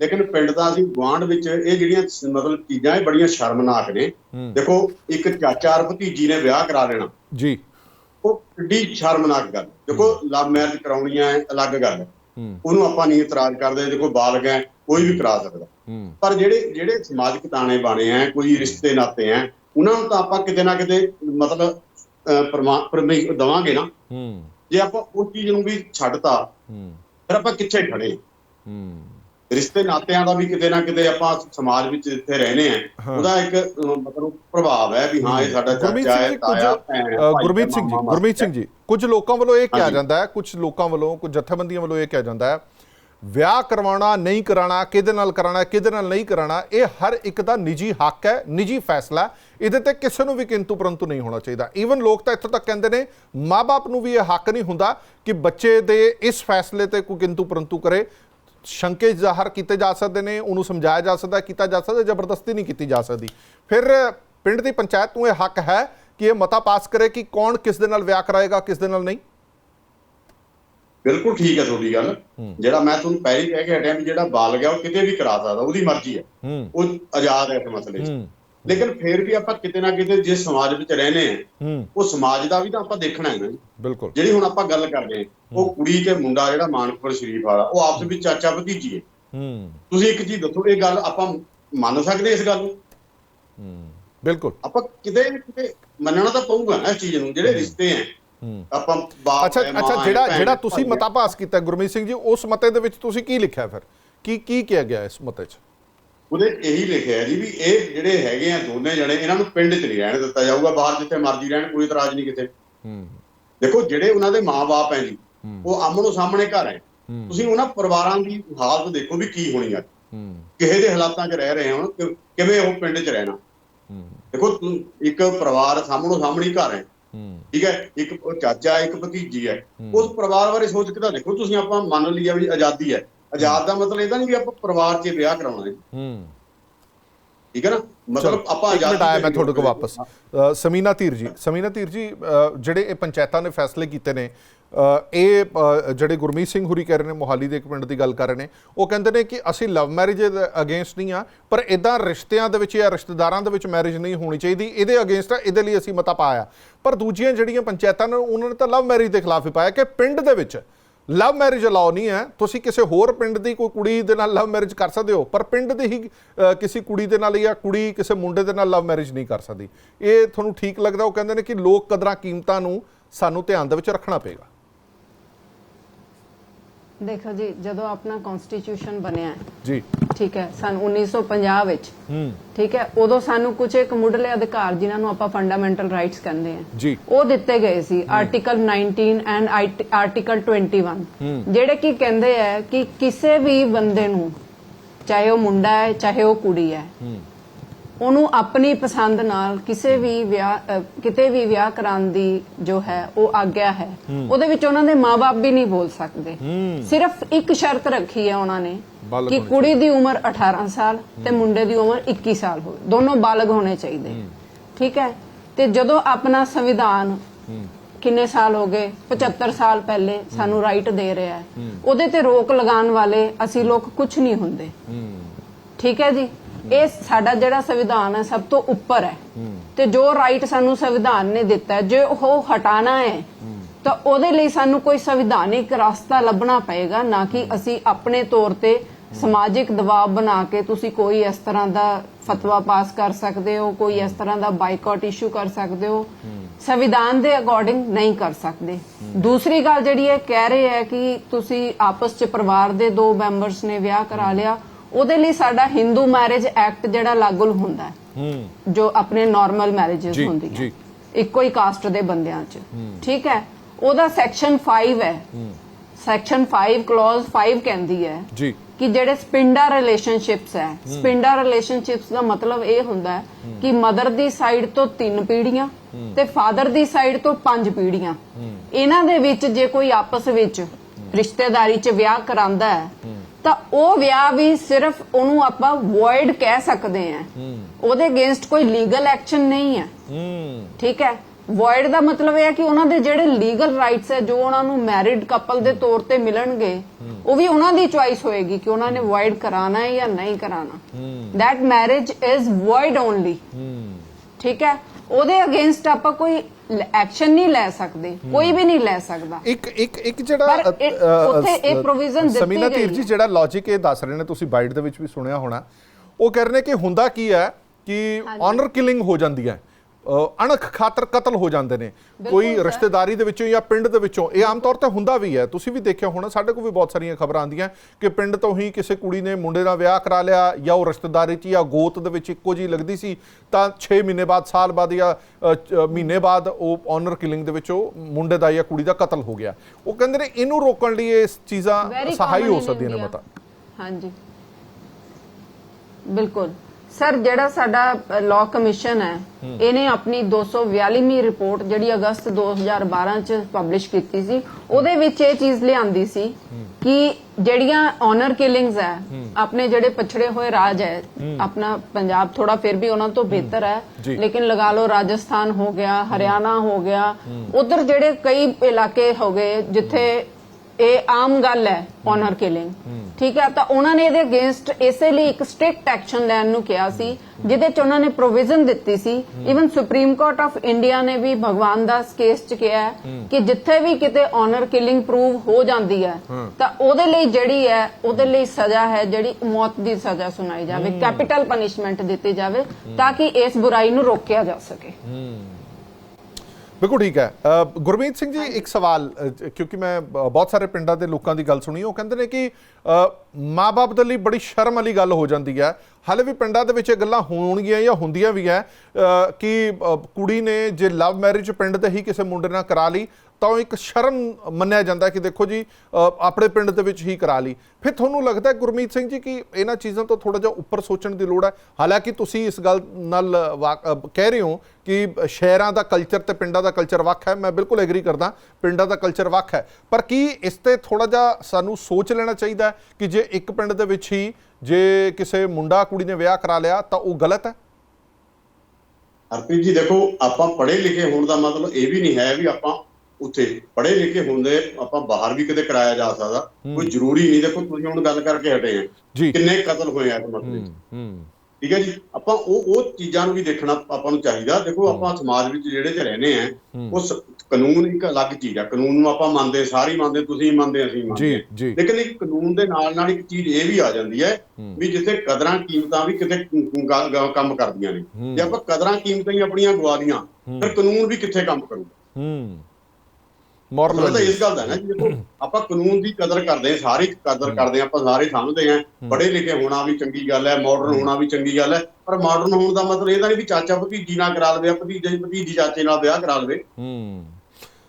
ਲੇਕਿਨ ਪਿੰਡ ਦਾ ਅਸੀਂ ਗੁਆਂਢ ਵਿੱਚ ਇਹ ਜਿਹੜੀਆਂ ਮਤਲਬ ਚੀਜ਼ਾਂ ਇਹ ਬੜੀਆਂ ਸ਼ਰਮਨਾਕ ਨੇ। ਦੇਖੋ ਇੱਕ ਚਾਚਾ ਔਰ ਭਤੀਜੀ ਨੇ ਵਿਆਹ ਕਰਾ ਲੈਣਾ ਜੀ। ਉਹ ਕਿੱਡੀ ਸ਼ਰਮਨਾਕ ਗੱਲ। ਦੇਖੋ ਲਵ ਮੈਰਿਜ ਕਰਾਉਣੀਆਂ ਹੈ ਅਲੱਗ ਗੱਲ। ਹੂੰ ਉਹਨੂੰ ਆਪਾਂ ਨਹੀਂ ਇਤਰਾਜ਼ ਕਰਦੇ ਦੇਖੋ ਬਾਲਗ ਹੈ ਕੋਈ ਵੀ ਕਰਾ ਸਕਦਾ। ਪਰ ਜਿਹੜੇ ਜਿਹੜੇ ਸਮਾਜਿਕ ਤਾਣੇ ਬਾਣੇ ਆ ਕੋਈ ਰਿਸ਼ਤੇ ਨਾਤੇ ਆ ਉਹਨਾਂ ਨੂੰ ਤਾਂ ਆਪਾਂ ਕਿਤੇ ਨਾ ਕਿਤੇ ਮਤਲਬ ਪਰਮਾ ਦਵਾਂਗੇ ਨਾ। ਜੇ ਆਪਾਂ ਉਸ ਚੀਜ਼ ਨੂੰ ਵੀ ਛੱਡਤਾ ਫਿਰ ਆਪਾਂ ਕਿੱਥੇ ਖੜੇ? ਹਾਂ? ਰਿਸ਼ਤੇ ਨਾਤਿਆਂ ਦਾ ਵੀ ਕਿਤੇ ਨਾ ਕਿਤੇ ਆਪਾਂ ਸਮਾਜ ਵਿੱਚ ਜਿੱਥੇ ਰਹਿੰਦੇ ਆ। ਉਹਦਾ ਇੱਕ ਮਤਲਬ ਪ੍ਰਭਾਵ ਹੈ ਵੀ ਹਾਂ ਇਹ ਸਾਡਾ ਚਾਚਾ ਹੈ ਤਾਇਆ ਗੁਰਮੀਤ ਸਿੰਘ ਜੀ ਗੁਰਮੀਤ ਸਿੰਘ ਜੀ ਕੁਝ ਲੋਕਾਂ ਵੱਲੋਂ ਇਹ ਕਿਹਾ। ਜਾਂਦਾ ਹੈ ਕੁਝ ਲੋਕਾਂ ਵੱਲੋਂ ਕੁਝ ਜਥੇਬੰਦੀਆਂ ਵੱਲੋਂ ਇਹ ਕਿਹਾ ਜਾਂਦਾ ਹੈ ਵਿਆਹ ਕਰਵਾਉਣਾ ਨਹੀਂ ਕਰਾਉਣਾ ਕਿਹਦੇ ਨਾਲ ਕਰਾਉਣਾ ਕਿਹਦੇ ਨਾਲ ਨਹੀਂ ਕਰਾਉਣਾ ਇਹ ਹਰ ਇੱਕ ਦਾ ਨਿੱਜੀ ਹੱਕ ਹੈ ਨਿੱਜੀ ਫੈਸਲਾ। ਇਹਦੇ ਤੇ ਕਿਸੇ ਨੂੰ ਵੀ ਕਿੰਤੂ ਪਰੰਤੂ ਨਹੀਂ ਹੋਣਾ ਚਾਹੀਦਾ ਈਵਨ ਲੋਕ ਤਾਂ ਇੱਥੋਂ ਤੱਕ ਕਹਿੰਦੇ ਨੇ ਮਾਪੇ ਨੂੰ ਵੀ ਇਹ ਹੱਕ ਨਹੀਂ ਹੁੰਦਾ ਕਿ ਬੱਚੇ ਦੇ ਇਸ ਫੈਸਲੇ ਤੇ ਕੋਈ ਕਿੰਤੂ ਪਰੰਤੂ ਕਰੇ ਸ਼ੰਕੇ ਜ਼ਾਹਰ ਕੀਤੇ ਜਾ ਸਕਦੇ ਨੇ ਉਹਨੂੰ ਸਮਝਾਇਆ ਜਾ ਸਕਦਾ ਕੀਤਾ ਜਾ ਸਕਦਾ ਜ਼ਬਰਦਸਤੀ ਨਹੀਂ ਕੀਤੀ ਜਾ ਸਕਦੀ। ਫਿਰ ਪਿੰਡ ਦੀ ਪੰਚਾਇਤ ਨੂੰ ਇਹ ਹੱਕ ਹੈ ਕਿ ਇਹ ਮਤਾ ਪਾਸ ਕਰੇ ਕਿ ਕੌਣ ਕਿਸ ਦੇ ਨਾਲ ਵਿਆਹ ਕਰਾਏਗਾ ਕਿਸ ਦੇ ਨਾਲ ਨਹੀਂ? ਬਿਲਕੁਲ ਠੀਕ ਹੈ ਤੁਹਾਡੀ ਗੱਲ। ਜਿਹੜਾ ਮੈਂ ਤੁਹਾਨੂੰ ਪਹਿਲਾਂ ਕਹਿ ਕੇ ਹਟਿਆ ਵੀ ਜਿਹੜਾ ਬਾਲਗ ਹੈ ਉਹ ਕਿਤੇ ਵੀ ਕਰਾ ਸਕਦਾ ਉਹਦੀ ਮਰਜ਼ੀ ਹੈ। ਉਹ ਆਜ਼ਾਦ ਹੈ ਇਸ ਮਸਲੇ 'ਚ। ਲੇਕਿਨ ਫਿਰ ਵੀ ਆਪਾਂ ਕਿਤੇ ਨਾ ਕਿਤੇ ਜਿਸ ਸਮਾਜ ਵਿੱਚ ਰਹਿੰਦੇ ਆ ਉਹ ਸਮਾਜ ਦਾ ਵੀ ਤਾਂ ਆਪਾਂ ਦੇਖਣਾ ਹੈ ਨਾ ਜੀ। ਬਿਲਕੁਲ। ਜਿਹੜੀ ਹੁਣ ਆਪਾਂ ਗੱਲ ਕਰਦੇ ਹਾਂ ਉਹ ਕੁੜੀ ਤੇ ਮੁੰਡਾ ਜਿਹੜਾ ਮਾਨਕਪੁਰ ਸ਼ਰੀਫ ਵਾਲਾ ਉਹ ਆਪਸ ਵਿੱਚ ਚਾਚਾ ਭਤੀਜੀ ਹੈ। ਹੂੰ। ਤੁਸੀਂ ਇੱਕ ਚੀਜ਼ ਦੱਸੋ ਇਹ ਗੱਲ ਆਪਾਂ ਮੰਨ ਸਕਦੇ ਇਸ ਗੱਲ ਨੂੰ? ਹੂੰ। ਬਿਲਕੁਲ। ਆਪਾਂ ਕਿਤੇ ਨਾ ਕਿਤੇ ਮੰਨਣਾ ਤਾਂ ਪਊਗਾ ਨਾ ਇਸ ਚੀਜ਼ ਨੂੰ ਜਿਹੜੇ ਰਿਸ਼ਤੇ ਆ ਹੂੰ। ਆਪਾਂ ਬਾਪ ਅੱਛਾ ਅੱਛਾ ਜਿਹੜਾ ਜਿਹੜਾ ਤੁਸੀਂ। ਮਤਾ ਪਾਸ ਕੀਤਾ ਗੁਰਮੀਤ ਸਿੰਘ ਜੀ ਉਸ ਮਤੇ ਦੇ ਵਿੱਚ ਤੁਸੀਂ ਕੀ ਲਿਖਿਆ ਫਿਰ? ਕੀ ਕੀ ਕਿਹਾ ਗਿਆ ਇਸ ਮਤੇ 'ਚ? ਉਹਦੇ ਇਹੀ ਲਿਖਿਆ ਜੀ ਵੀ ਇਹ ਜਿਹੜੇ ਹੈਗੇ ਆ ਦੋਨੇ ਜਣੇ ਇਹਨਾਂ ਨੂੰ ਪਿੰਡ 'ਚ ਨਹੀਂ ਰਹਿਣ ਦਿੱਤਾ ਜਾਊਗਾ ਬਾਹਰ ਜਿੱਥੇ ਮਰਜ਼ੀ ਰਹਿਣ ਕੋਈ ਇਤਰਾਜ਼ ਨਹੀਂ ਕਿਤੇ ਹੂੰ। ਦੇਖੋ ਜਿਹੜੇ ਉਹਨਾਂ ਦੇ ਮਾਪੇ ਹੈ ਜੀ। ਉਹ ਆਮਣੋ ਸਾਹਮਣੇ ਘਰ ਹੈ। ਤੁਸੀਂ ਉਹਨਾਂ ਪਰਿਵਾਰਾਂ ਦੀ ਹਾਲਤ ਦੇਖੋ ਵੀ ਕੀ ਹੋਣੀ ਆ। ਹੂੰ। ਕਿਹੇ ਦੇ ਹਾਲਾਤਾਂ 'ਚ ਰਹਿ ਰਹੇ ਹੋਣ ਕਿਵੇਂ ਉਹ ਪਿੰਡ 'ਚ ਰਹਿਣਾ। ਦੇਖੋ ਇੱਕ ਪਰਿਵਾਰ ਸਾਹਮਣੋ ਸਾਹਮਣੇ ਘਰ ਹੈ। ਠੀਕ ਹੈ ਇੱਕ ਚਾਚਾ ਇੱਕ ਭਤੀਜੀ ਹੈ। ਉਸ ਪਰਿਵਾਰ ਬਾਰੇ ਸੋਚ ਕੇ ਤਾਂ ਦੇਖੋ ਤੁਸੀਂ ਆਪਾਂ ਮੰਨ ਲਿਆ ਵੀ ਆਜ਼ਾਦੀ ਹੈ। ਆਜ਼ਾਦ ਦਾ ਮਤਲਬ ਇਹਦਾ ਨਹੀਂ ਵੀ ਆਪਾਂ ਪਰਿਵਾਰ 'ਚ ਵਿਆਹ ਕਰਾਉਣਾ ਹੈ ਹੂੰ। ਠੀਕ ਹੈ ਨਾ? ਮਤਲਬ ਆਪਾਂ ਇੱਕ ਮਿੰਟ ਆਜ਼ਾਦੀ ਆਇਆ ਮੈਂ ਤੁਹਾਡੇ ਕੋਲ ਵਾਪਸ। ਸਮੀਨਾ ਧੀਰ ਜੀ ਸਮੀਨਾ ਧੀਰ ਜੀ ਜਿਹੜੇ ਇਹ ਪੰਚਾਇਤਾਂ ਨੇ ਫੈਸਲੇ ਕੀਤੇ ਨੇ ਇਹ ਜਿਹੜੇ ਗੁਰਮੀਤ ਸਿੰਘ ਹੁਰੀ ਕਹਿ ਰਹੇ ਨੇ ਮੋਹਾਲੀ ਦੇ ਇੱਕ ਪਿੰਡ ਦੀ ਗੱਲ ਕਰ ਰਹੇ ਨੇ ਉਹ ਕਹਿੰਦੇ ਨੇ ਕਿ ਅਸੀਂ ਲਵ ਮੈਰਿਜ ਅਗੇਂਸਟ ਨਹੀਂ ਆ ਪਰ ਇਦਾਂ ਰਿਸ਼ਤਿਆਂ ਦੇ ਵਿੱਚ ਜਾਂ ਰਿਸ਼ਤੇਦਾਰਾਂ ਦੇ ਵਿੱਚ ਮੈਰਿਜ ਨਹੀਂ ਹੋਣੀ ਚਾਹੀਦੀ ਇਹਦੇ ਅਗੇਂਸਟ ਆ ਇਹਦੇ ਲਈ ਅਸੀਂ ਮਤਾ ਪਾਇਆ। ਪਰ ਦੂਜੀਆਂ ਜਿਹੜੀਆਂ ਪੰਚਾਇਤਾਂ ਨੇ ਉਹਨਾਂ ਨੇ ਤਾਂ ਲਵ ਮੈਰਿਜ ਦੇ ਖਿਲਾਫ ਹੀ ਪਾਇਆ ਕਿ ਪਿੰਡ ਦੇ ਵਿੱਚ ਲਵ ਮੈਰਿਜ ਅਲਾਉ ਨਹੀਂ ਹੈ। ਤੁਸੀਂ ਕਿਸੇ ਹੋਰ ਪਿੰਡ ਦੀ ਕੋਈ ਕੁੜੀ ਦੇ ਨਾਲ ਲਵ ਮੈਰਿਜ ਕਰ ਸਕਦੇ ਹੋ, ਪਰ ਪਿੰਡ ਦੀ ਹੀ ਕਿਸੇ ਕੁੜੀ ਦੇ ਨਾਲ ਜਾਂ ਕੁੜੀ ਕਿਸੇ ਮੁੰਡੇ ਦੇ ਨਾਲ ਲਵ ਮੈਰਿਜ ਨਹੀਂ ਕਰ ਸਕਦੀ। ਇਹ ਤੁਹਾਨੂੰ ਠੀਕ ਲੱਗਦਾ, ਉਹ ਕਹਿੰਦੇ ਨੇ ਕਿ ਲੋਕ ਕਦਰਾਂ ਕੀਮਤਾਂ ਨੂੰ ਸਾਨੂੰ ਧਿਆਨ ਦੇ ਵਿੱਚ ਰੱਖਣਾ ਪਏਗਾ। ਦੇਖੋ ਜੀ ਜਦੋਂ ਆਪਣਾ ਕਨਸਟੀਟਿਊਸ਼ਨ ਬਣਿਆ ਹੈ, ਜੀ। ਠੀਕ ਹੈ ਸਨ 1950 ਵਿੱਚ ਹੂੰ। ਠੀਕ ਹੈ ਉਦੋਂ ਸਾਨੂੰ ਕੁਝ ਇੱਕ ਮੁੱਢਲੇ ਅਧਿਕਾਰ ਜਿਨ੍ਹਾਂ ਨੂੰ ਆਪਾਂ ਫੰਡਾਮੈਂਟਲ ਰਾਈਟਸ ਕਹਿੰਦੇ ਆ ਜੀ। ਉਹ ਦਿੱਤੇ ਗਏ ਸੀ ਆਰਟੀਕਲ 19 ਐਂਡ ਆਰਟੀਕਲ 21 ਜਿਹੜੇ ਕੀ ਕਹਿੰਦੇ ਆ ਕਿ ਕਿਸੇ ਵੀ ਬੰਦੇ ਨੂੰ ਚਾਹੇ ਉਹ ਮੁੰਡਾ ਹੈ ਚਾਹੇ ਉਹ ਕੁੜੀ ਹੈ। ਉਹਨੂੰ ਆਪਣੀ ਪਸੰਦ ਨਾਲ ਕਿਸੇ ਵੀ ਵਿਆਹ ਅ, ਕਿਤੇ ਵੀ ਵਿਆਹ ਕਰਾਉਣ ਦੀ ਜੋ ਹੈ ਉਹ ਆਗਿਆ ਹੈ। ਉਹਦੇ ਵਿੱਚ ਉਹਨਾਂ ਦੇ ਮਾਪੇ ਵੀ ਨਹੀਂ ਬੋਲ ਸਕਦੇ। ਸਿਰਫ ਇੱਕ ਸ਼ਰਤ ਰੱਖੀ ਹੈ ਉਹਨਾਂ ਨੇ ਬਾਲਗ ਕਿ ਹੋਣੇ ਕੁੜੀ ਦੀ ਉਮਰ 18 ਸਾਲ ਤੇ ਮੁੰਡੇ ਦੀ ਉਮਰ 21 ਸਾਲ ਹੋਵੇ। ਦੋਨੋਂ ਬਾਲਗ ਹੋਣੇ ਚਾਹੀਦੇ। ਠੀਕ ਹੈ? ਤੇ ਜਦੋਂ ਆਪਣਾ ਸੰਵਿਧਾਨ ਕਿੰਨੇ ਸਾਲ ਹੋ ਗਏ? 75 ਸਾਲ ਪਹਿਲੇ ਸਾਨੂੰ ਰਾਈਟ ਦੇ ਰਿਹਾ ਹੈ। ਉਹਦੇ ਤੇ ਰੋਕ ਲਗਾਉਣ ਵਾਲੇ ਅਸੀਂ ਲੋਕ ਕੁਝ ਨਹੀਂ ਹੁੰਦੇ। ਠੀਕ ਹੈ ਜੀ? ਇਹ ਸਾਡਾ ਜਿਹੜਾ ਸੰਵਿਧਾਨ ਹੈ ਸਭ ਤੋਂ ਉੱਪਰ ਹੈ। ਤੇ ਜੋ ਰਾਈਟ ਸਾਨੂੰ ਸੰਵਿਧਾਨ ਨੇ ਦਿੱਤਾ ਜੇ ਉਹ ਹਟਾਣਾ ਹੈ, ਤਾਂ ਉਹਦੇ ਲਈ ਸਾਨੂੰ ਕੋਈ ਸੰਵਿਧਾਨਿਕ ਰਸਤਾ ਲੱਭਣਾ ਪਏਗਾ, ਨਾ ਕਿ ਅਸੀਂ ਆਪਣੇ ਤੌਰ ਤੇ ਸਮਾਜਿਕ ਦਬਾਅ ਬਣਾ ਕੇ ਤੁਸੀਂ ਕੋਈ ਇਸ ਤਰ੍ਹਾਂ ਦਾ ਫਤਵਾ ਪਾਸ ਕਰ ਸਕਦੇ ਹੋ, ਕੋਈ ਇਸ ਤਰ੍ਹਾਂ ਦਾ ਬਾਈਕਾਟ ਇਸ਼ੂ ਕਰ ਸਕਦੇ ਹੋ। ਸੰਵਿਧਾਨ ਦੇ ਅਕੋਰਡਿੰਗ ਨਹੀਂ ਕਰ ਸਕਦੇ। ਦੂਸਰੀ ਗੱਲ ਜਿਹੜੀ ਹੈ ਕਹਿ ਰਹੇ ਹੈ ਕਿ ਤੁਸੀਂ ਆਪਸ ਚ ਪਰਿਵਾਰ ਦੇ ਦੋ ਮੈਂਬਰਸ ਨੇ ਵਿਆਹ ਕਰਾ ਲਿਆ ਉਹਦੇ ਲਈ ਸਾਡਾ ਹਿੰਦੂ ਮੈਰਿਜ ਐਕਟ ਜਿਹੜਾ ਲਾਗੂ ਹੁੰਦਾ ਹੈ ਜੋ ਆਪਣੇ ਨਾਰਮਲ ਮੈਰਿਜਸ ਹੁੰਦੀਆਂ ਜੀ। ਇੱਕੋ ਹੀ ਕਾਸਟ ਦੇ ਬੰਦਿਆਂ 'ਚ। ਠੀਕ ਹੈ? ਉਹਦਾ ਸੈਕਸ਼ਨ 5 ਹੈ। ਸੈਕਸ਼ਨ 5 ਕਲੌਜ਼ 5 ਕਹਿੰਦੀ ਹੈ ਜੀ। ਕਿ ਜਿਹੜੇ ਸਪਿੰਡਾ ਰਿਲੇਸ਼ਨਸ਼ਿਪਸ ਹੈ ਸਪਿੰਡਾ ਰਿਲੇਸ਼ਨਸ਼ਿਪਸ ਦਾ ਮਤਲਬ ਇਹ ਹੁੰਦਾ ਹੈ ਕਿ ਮਦਰ ਦੀ ਸਾਈਡ ਤੋਂ ਤਿੰਨ ਪੀੜ੍ਹੀਆਂ ਤੇ ਫਾਦਰ ਦੀ ਸਾਈਡ ਤੋਂ ਪੰਜ ਪੀੜ੍ਹੀਆਂ। ਇਹਨਾਂ ਦੇ ਵਿੱਚ ਜੇ ਕੋਈ ਆਪਸ ਵਿੱਚ ਰਿਸ਼ਤੇਦਾਰੀ 'ਚ ਵਿਆਹ ਕਰਾਂਦਾ ਹੈ। ਤਾਂ ਉਹ ਵਿਆਹ ਵੀ ਸਿਰਫ ਉਹਨੂੰ ਆਪਾਂ ਵੋਇਡ ਕਹਿ ਸਕਦੇ ਆ ਉਹਦੇ ਅਗੇਂਸਟ ਕੋਈ ਲੀਗਲ ਐਕਸ਼ਨ ਨਹੀਂ ਹੈ। ਠੀਕ ਹੈ? ਵੋਇਡ ਦਾ ਮਤਲਬ ਇਹ ਹੈ ਕਿ ਉਹਨਾਂ ਦੇ ਜਿਹੜੇ ਲੀਗਲ ਰਾਈਟਸ ਹੈ ਜੋ ਉਹਨਾਂ ਨੂੰ ਮੈਰਿਡ ਕਪਲ ਦੇ ਤੌਰ ਤੇ ਮਿਲਣਗੇ ਉਹ ਵੀ ਉਹਨਾਂ ਦੀ ਚੁਆਇਸ ਹੋਏਗੀ ਕਿ ਉਹਨਾਂ ਨੇ ਵੋਇਡ ਕਰਾਣਾ ਹੈ ਜਾਂ ਨਹੀਂ ਕਰਾਣਾ that marriage is void only ਠੀਕ ਹੈ? ਉਹਦੇ ਅਗੇਂਸਟ ਆਪਾਂ ਕੋਈ ਐਕਸ਼ਨ ਨਹੀਂ ਲੈ ਸਕਦੇ ਕੋਈ ਵੀ ਨਹੀਂ ਲੈ ਸਕਦਾ। ਇੱਕ ਇੱਕ ਇੱਕ ਜਿਹੜਾ ਉੱਥੇ ਇਹ provision ਦਿੱਤੀ ਸਮੀਨਾ ਧੀਰ ਗਈ ਜੀ। ਜਿਹੜਾ ਲੌਜੀਕ ਇਹ ਦੱਸ ਰਹੇ ਨੇ ਤੁਸੀਂ ਬਾਈਟ ਦੇ ਵਿੱਚ ਵੀ ਸੁਣਿਆ ਹੋਣਾ ਉਹ ਕਹਿ ਰਹੇ ਨੇ ਕਿ ਹੁੰਦਾ ਕੀ ਹੈ ਕਿ ਆਨਰ ਕਿਲਿੰਗ ਹੋ ਜਾਂਦੀ ਹੈ। ਅਣਖ ਖਾਤਰ ਕਤਲ ਹੋ ਜਾਂਦੇ ਨੇ। ਕੋਈ। ਰਿਸ਼ਤੇਦਾਰੀ ਦੇ ਵਿੱਚੋਂ ਜਾਂ ਪਿੰਡ ਦੇ ਵਿੱਚੋਂ ਇਹ ਆਮ ਤੌਰ ਤੇ ਹੁੰਦਾ ਵੀ ਹੈ। ਤੁਸੀਂ ਵੀ ਦੇਖਿਆ ਹੋਣਾ ਸਾਡੇ ਕੋਲ ਵੀ ਬਹੁਤ ਸਾਰੀਆਂ ਖਬਰਾਂ ਆਉਂਦੀਆਂ ਕਿ ਪਿੰਡ ਤੋਂ ਹੀ ਕਿਸੇ ਕੁੜੀ ਨੇ ਮੁੰਡੇ ਨਾਲ ਵਿਆਹ ਕਰਾ ਲਿਆ ਜਾਂ ਉਹ ਰਿਸ਼ਤੇਦਾਰੀ 'ਚ ਜਾਂ ਗੋਤ ਦੇ ਵਿੱਚ ਇੱਕੋ ਜੀ ਲੱਗਦੀ ਸੀ ਤਾਂ 6 ਮਹੀਨੇ ਬਾਅਦ ਸਾਲ ਬਾਅਦ ਜਾਂ ਮਹੀਨੇ ਬਾਅਦ ਉਹ ਆਨਰ ਕਿਲਿੰਗ ਦੇ ਵਿੱਚ ਉਹ ਮੁੰਡੇ ਦਾ ਜਾਂ ਕੁੜੀ ਦਾ ਕਤਲ ਹੋ ਗਿਆ। ਉਹ ਕਹਿੰਦੇ ਨੇ ਇਹਨੂੰ ਰੋਕਣ ਲਈ ਇਹ ਚੀਜ਼ਾਂ ਸਹਾਈ ਹੋ ਸਕਦੀਆਂ ਨੇ. ਮਤਾ। ਹਾਂਜੀ। ਬਿਲਕੁਲ। ਸਰ ਜਿਹੜਾ ਸਾਡਾ ਲਾਅ ਕਮਿਸ਼ਨ ਹੈ ਇਹਨੇ ਆਪਣੀ 242ਵੀਂ ਰਿਪੋਰਟ ਜਿਹੜੀ ਅਗਸਤ 2012 ਚ ਪਬਲਿਸ਼ ਕੀਤੀ ਸੀ ਉਹਦੇ ਵਿੱਚ ਇਹ ਚੀਜ਼ ਲਿਆਂਦੀ ਸੀ ਕਿ ਜਿਹੜੀਆਂ ਆਨਰ ਕਿਲਿੰਗਸ ਹੈ ਆਪਣੇ ਜਿਹੜੇ ਪਛੜੇ ਹੋਏ ਰਾਜ ਹੈ ਆਪਣਾ ਪੰਜਾਬ ਥੋੜਾ ਫਿਰ ਵੀ ਉਹਨਾਂ ਤੋਂ ਬਿਹਤਰ ਹੈ। ਲੇਕਿਨ ਲਗਾ ਲਓ ਰਾਜਸਥਾਨ ਹੋ ਗਿਆ ਹਰਿਆਣਾ ਹੋ ਗਿਆ ਉਧਰ ਜਿਹੜੇ ਕਈ ਇਲਾਕੇ ਹੋ ਗਏ ਜਿੱਥੇ ਇਹ ਆਮ ਗੱਲ ਹੈ ਆਨਰ ਕਿਲਿੰਗ ਠੀਕ ਹੈ ਤਾਂ ਉਹਨਾਂ ਨੇ ਇਹਦੇ ਅਗੇਂਸਟ ਇਸੇ ਲਈ ਇੱਕ ਸਟ੍ਰਿਕਟ ਐਕਸ਼ਨ ਲੈਣ ਨੂੰ ਕਿਹਾ ਸੀ ਜਿਹਦੇ ਚ ਉਹਨਾਂ ਨੇ ਪ੍ਰੋਵੀਜ਼ਨ ਦਿੱਤੀ ਸੀ। Even supreme court of India ਨੇ ਵੀ ਭਗਵਾਨ ਦਾਸ ਕੇਸ ਚ ਕਿਹਾ ਕਿ ਜਿੱਥੇ ਵੀ ਕਿਤੇ ਆਨਰ ਕਿਲਿੰਗ ਪ੍ਰੂਵ ਹੋ ਜਾਂਦੀ ਹੈ ਤਾਂ ਉਹਦੇ ਲਈ ਜਿਹੜੀ ਹੈ ਉਹਦੇ ਲਈ ਸਜ਼ਾ ਹੈ ਜਿਹੜੀ ਮੌਤ ਦੀ ਸਜ਼ਾ ਸੁਣਾਈ ਜਾਵੇ ਕੈਪੀਟਲ ਪਨਿਸ਼ਮੈਂਟ ਦਿੱਤੀ ਜਾਵੇ ਤਾਂ ਕਿ ਇਸ ਬੁਰਾਈ ਨੂੰ ਰੋਕਿਆ ਜਾ ਸਕੇ। ਬਿਲਕੁਲ ਠੀਕ ਹੈ। ਗੁਰਮੀਤ ਸਿੰਘ ਜੀ ਇੱਕ ਸਵਾਲ ਕਿਉਂਕਿ ਮੈਂ ਬਹੁਤ ਸਾਰੇ ਪਿੰਡਾਂ ਦੇ ਲੋਕਾਂ ਦੀ ਗੱਲ ਸੁਣੀ ਉਹ ਕਹਿੰਦੇ ਨੇ ਕਿ ਮਾਪੇ ਦੇ ਲਈ ਬੜੀ ਸ਼ਰਮ ਵਾਲੀ ਗੱਲ ਹੋ ਜਾਂਦੀ ਹੈ। ਹਾਲੇ ਵੀ ਪਿੰਡਾਂ ਦੇ ਵਿੱਚ ਇਹ ਗੱਲਾਂ ਹੋਣਗੀਆਂ ਜਾਂ ਹੁੰਦੀਆਂ ਵੀ ਹੈ ਕਿ ਕੁੜੀ ਨੇ ਜੇ ਲਵ ਮੈਰਿਜ ਪਿੰਡ ਦੇ ਹੀ ਕਿਸੇ ਮੁੰਡੇ ਨਾਲ ਕਰਾ ਲਈ ਤਾਂ ਉਹ ਇੱਕ ਸ਼ਰਮ ਮੰਨਿਆ ਜਾਂਦਾ ਕਿ ਦੇਖੋ ਜੀ ਆਪਣੇ ਪਿੰਡ ਦੇ ਵਿੱਚ ਹੀ ਕਰਾ ਲਈ। ਫਿਰ ਤੁਹਾਨੂੰ ਲੱਗਦਾ ਗੁਰਮੀਤ ਸਿੰਘ ਜੀ ਕਿ ਇਹਨਾਂ ਚੀਜ਼ਾਂ ਤੋਂ ਥੋੜਾ ਜਿਹਾ ਉੱਪਰ ਸੋਚਣ ਦੀ ਲੋੜ ਹੈ? ਹਾਲਾਂਕਿ ਤੁਸੀਂ ਇਸ ਗੱਲ ਨਾਲ ਵਾ- ਕਹਿ ਰਹੇ ਹੋ ਕਿ ਸ਼ਹਿਰਾਂ ਦਾ ਕਲਚਰ ਤੇ ਪਿੰਡਾਂ ਦਾ ਕਲਚਰ ਵੱਖ ਹੈ। ਮੈਂ ਬਿਲਕੁਲ ਐਗਰੀ ਕਰਦਾ, ਪਿੰਡਾਂ ਦਾ ਕਲਚਰ ਵੱਖ ਹੈ। ਪਰ ਕੀ ਇਸ ਤੇ ਥੋੜਾ ਜਿਹਾ ਸਾਨੂੰ ਸੋਚ ਲੈਣਾ ਚਾਹੀਦਾ ਕਿ ਜੇ ਇੱਕ ਪਿੰਡ ਦੇ ਵਿੱਚ ਹੀ ਜੇ ਕਿਸੇ ਮੁੰਡਾ ਕੁੜੀ ਨੇ ਵਿਆਹ ਕਰਾ ਲਿਆ, ਤਾਂ ਉਹ ਗਲਤ ਹੈ? ਹਰਪ੍ਰੀਤ ਜੀ, ਦੇਖੋ, ਆਪਾਂ ਪੜ੍ਹੇ ਲਿਖੇ ਹੋਣ ਦਾ ਮਤਲਬ ਇਹ ਵੀ ਨਹੀਂ ਹੈ ਵੀ ਆਪਾਂ ਉੱਥੇ ਪੜ੍ਹੇ ਲਿਖੇ ਹੁੰਦੇ ਆਪਾਂ ਬਾਹਰ ਵੀ ਕਿਤੇ ਕਰਾਇਆ ਜਾ ਸਕਦਾ। ਕੋਈ ਜ਼ਰੂਰੀ ਨਹੀਂ ਦੇਖੋ ਤੁਸੀਂ ਹੁਣ ਗੱਲ ਕਰਕੇ ਹਟੇ ਆ ਕਿੰਨੇ ਕਤਲ ਹੋਏ ਆ ਇਸ ਮਸਲੇ ਠੀਕ ਹੈ ਜੀ? ਆਪਾਂ ਉਹ ਉਹ ਚੀਜ਼ਾਂ ਨੂੰ ਵੀ ਦੇਖਣਾ ਆਪਾਂ ਨੂੰ ਚਾਹੀਦਾ। ਦੇਖੋ ਆਪਾਂ ਸਮਾਜ ਵਿੱਚ ਜਿਹੜੇ ਚ ਰਹਿੰਦੇ ਆ ਉਸ ਕਾਨੂੰਨ ਇੱਕ ਅਲੱਗ ਚੀਜ਼ ਆ। ਕਾਨੂੰਨ ਨੂੰ ਆਪਾਂ ਮੰਨਦੇ ਸਾਰੇ ਮੰਨਦੇ ਤੁਸੀਂ ਮੰਨਦੇ ਅਸੀਂ ਮੰਨਦੇ। ਲੇਕਿਨ ਇੱਕ ਕਾਨੂੰਨ ਦੇ ਨਾਲ ਨਾਲ ਇੱਕ ਚੀਜ਼ ਇਹ ਵੀ ਆ ਜਾਂਦੀ ਹੈ ਵੀ ਜਿੱਥੇ ਕਦਰਾਂ ਕੀਮਤਾਂ ਵੀ ਕਿਤੇ ਕੰਮ ਕਰਦੀਆਂ ਨੇ। ਜੇ ਆਪਾਂ ਕਦਰਾਂ ਕੀਮਤਾਂ ਹੀ ਆਪਣੀਆਂ ਗਵਾ ਦੀਆਂ ਫਿਰ ਕਾਨੂੰਨ ਵੀ ਕਿੱਥੇ ਕੰਮ ਕਰੂਗਾ? ਮਤਲਬ ਤਾਂ ਮੋਰਲ ਇਸ ਗੱਲ ਦਾ ਨਾ ਦੇਖੋ ਆਪਾਂ ਕਾਨੂੰਨ ਦੀ ਕਦਰ ਕਰਦੇ ਹਾਂ ਸਾਰੇ ਕਦਰ ਕਰਦੇ ਹਾਂ ਆਪਾਂ ਸਾਰੇ ਸਮਝਦੇ ਹਾਂ। ਪੜ੍ਹੇ ਲਿਖੇ ਹੋਣਾ ਵੀ ਚੰਗੀ ਗੱਲ ਹੈ ਮਾਡਰਨ ਹੋਣਾ ਵੀ ਚੰਗੀ ਗੱਲ ਹੈ ਪਰ ਮਾਡਰਨ ਹੋਣ ਦਾ ਮਤਲਬ ਇਹ ਤਾਂ ਨਹੀਂ ਵੀ ਚਾਚਾ ਭਤੀਜੀ ਨਾਲ ਕਰਾ ਲਵੇ ਭਤੀਜੇ ਭਤੀਜੀ ਚਾਚੇ ਨਾਲ ਵਿਆਹ ਕਰਾ ਲਵੇ। ਹੂੰ।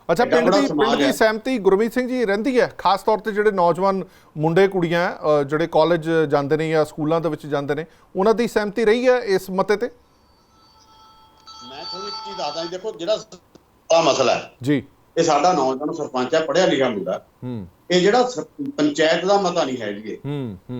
ਅੱਛਾ ਪਿੰਡ ਦੀ ਪਿੰਡ ਦੀ। ਸਹਿਮਤੀ ਗੁਰਮੀਤ ਸਿੰਘ ਜੀ ਰਹਿੰਦੀ ਹੈ? ਖਾਸ ਤੌਰ ਤੇ ਜਿਹੜੇ ਨੌਜਵਾਨ ਮੁੰਡੇ ਕੁੜੀਆਂ ਜਿਹੜੇ ਕਾਲਜ ਜਾਂਦੇ ਨੇ ਜਾਂ ਸਕੂਲਾਂ ਦੇ ਵਿੱਚ ਜਾਂਦੇ ਨੇ ਉਹਨਾਂ ਦੀ ਸਹਿਮਤੀ ਰਹੀ ਹੈ ਇਸ ਮਤੇ ਤੇ? ਮੈਂ ਤੁਹਾਨੂੰ ਇੱਕ ਚੀਜ਼ ਦੱਸਦਾ ਜੀ ਦੇਖੋ ਜਿਹੜਾ ਆ ਮਸਲਾ ਹੈ। ਜੀ। ਇਹ ਸਾਡਾ ਨੌਜਵਾਨ ਸਰਪੰਚ ਹੈ ਪੜ੍ਹਿਆ ਲਿਖਿਆ ਮੁੰਡਾ ਹੂੰ। ਇਹ ਜਿਹੜਾ ਪੰਚਾਇਤ ਦਾ ਮਤਾ ਨਹੀਂ ਹੈ ਜੀ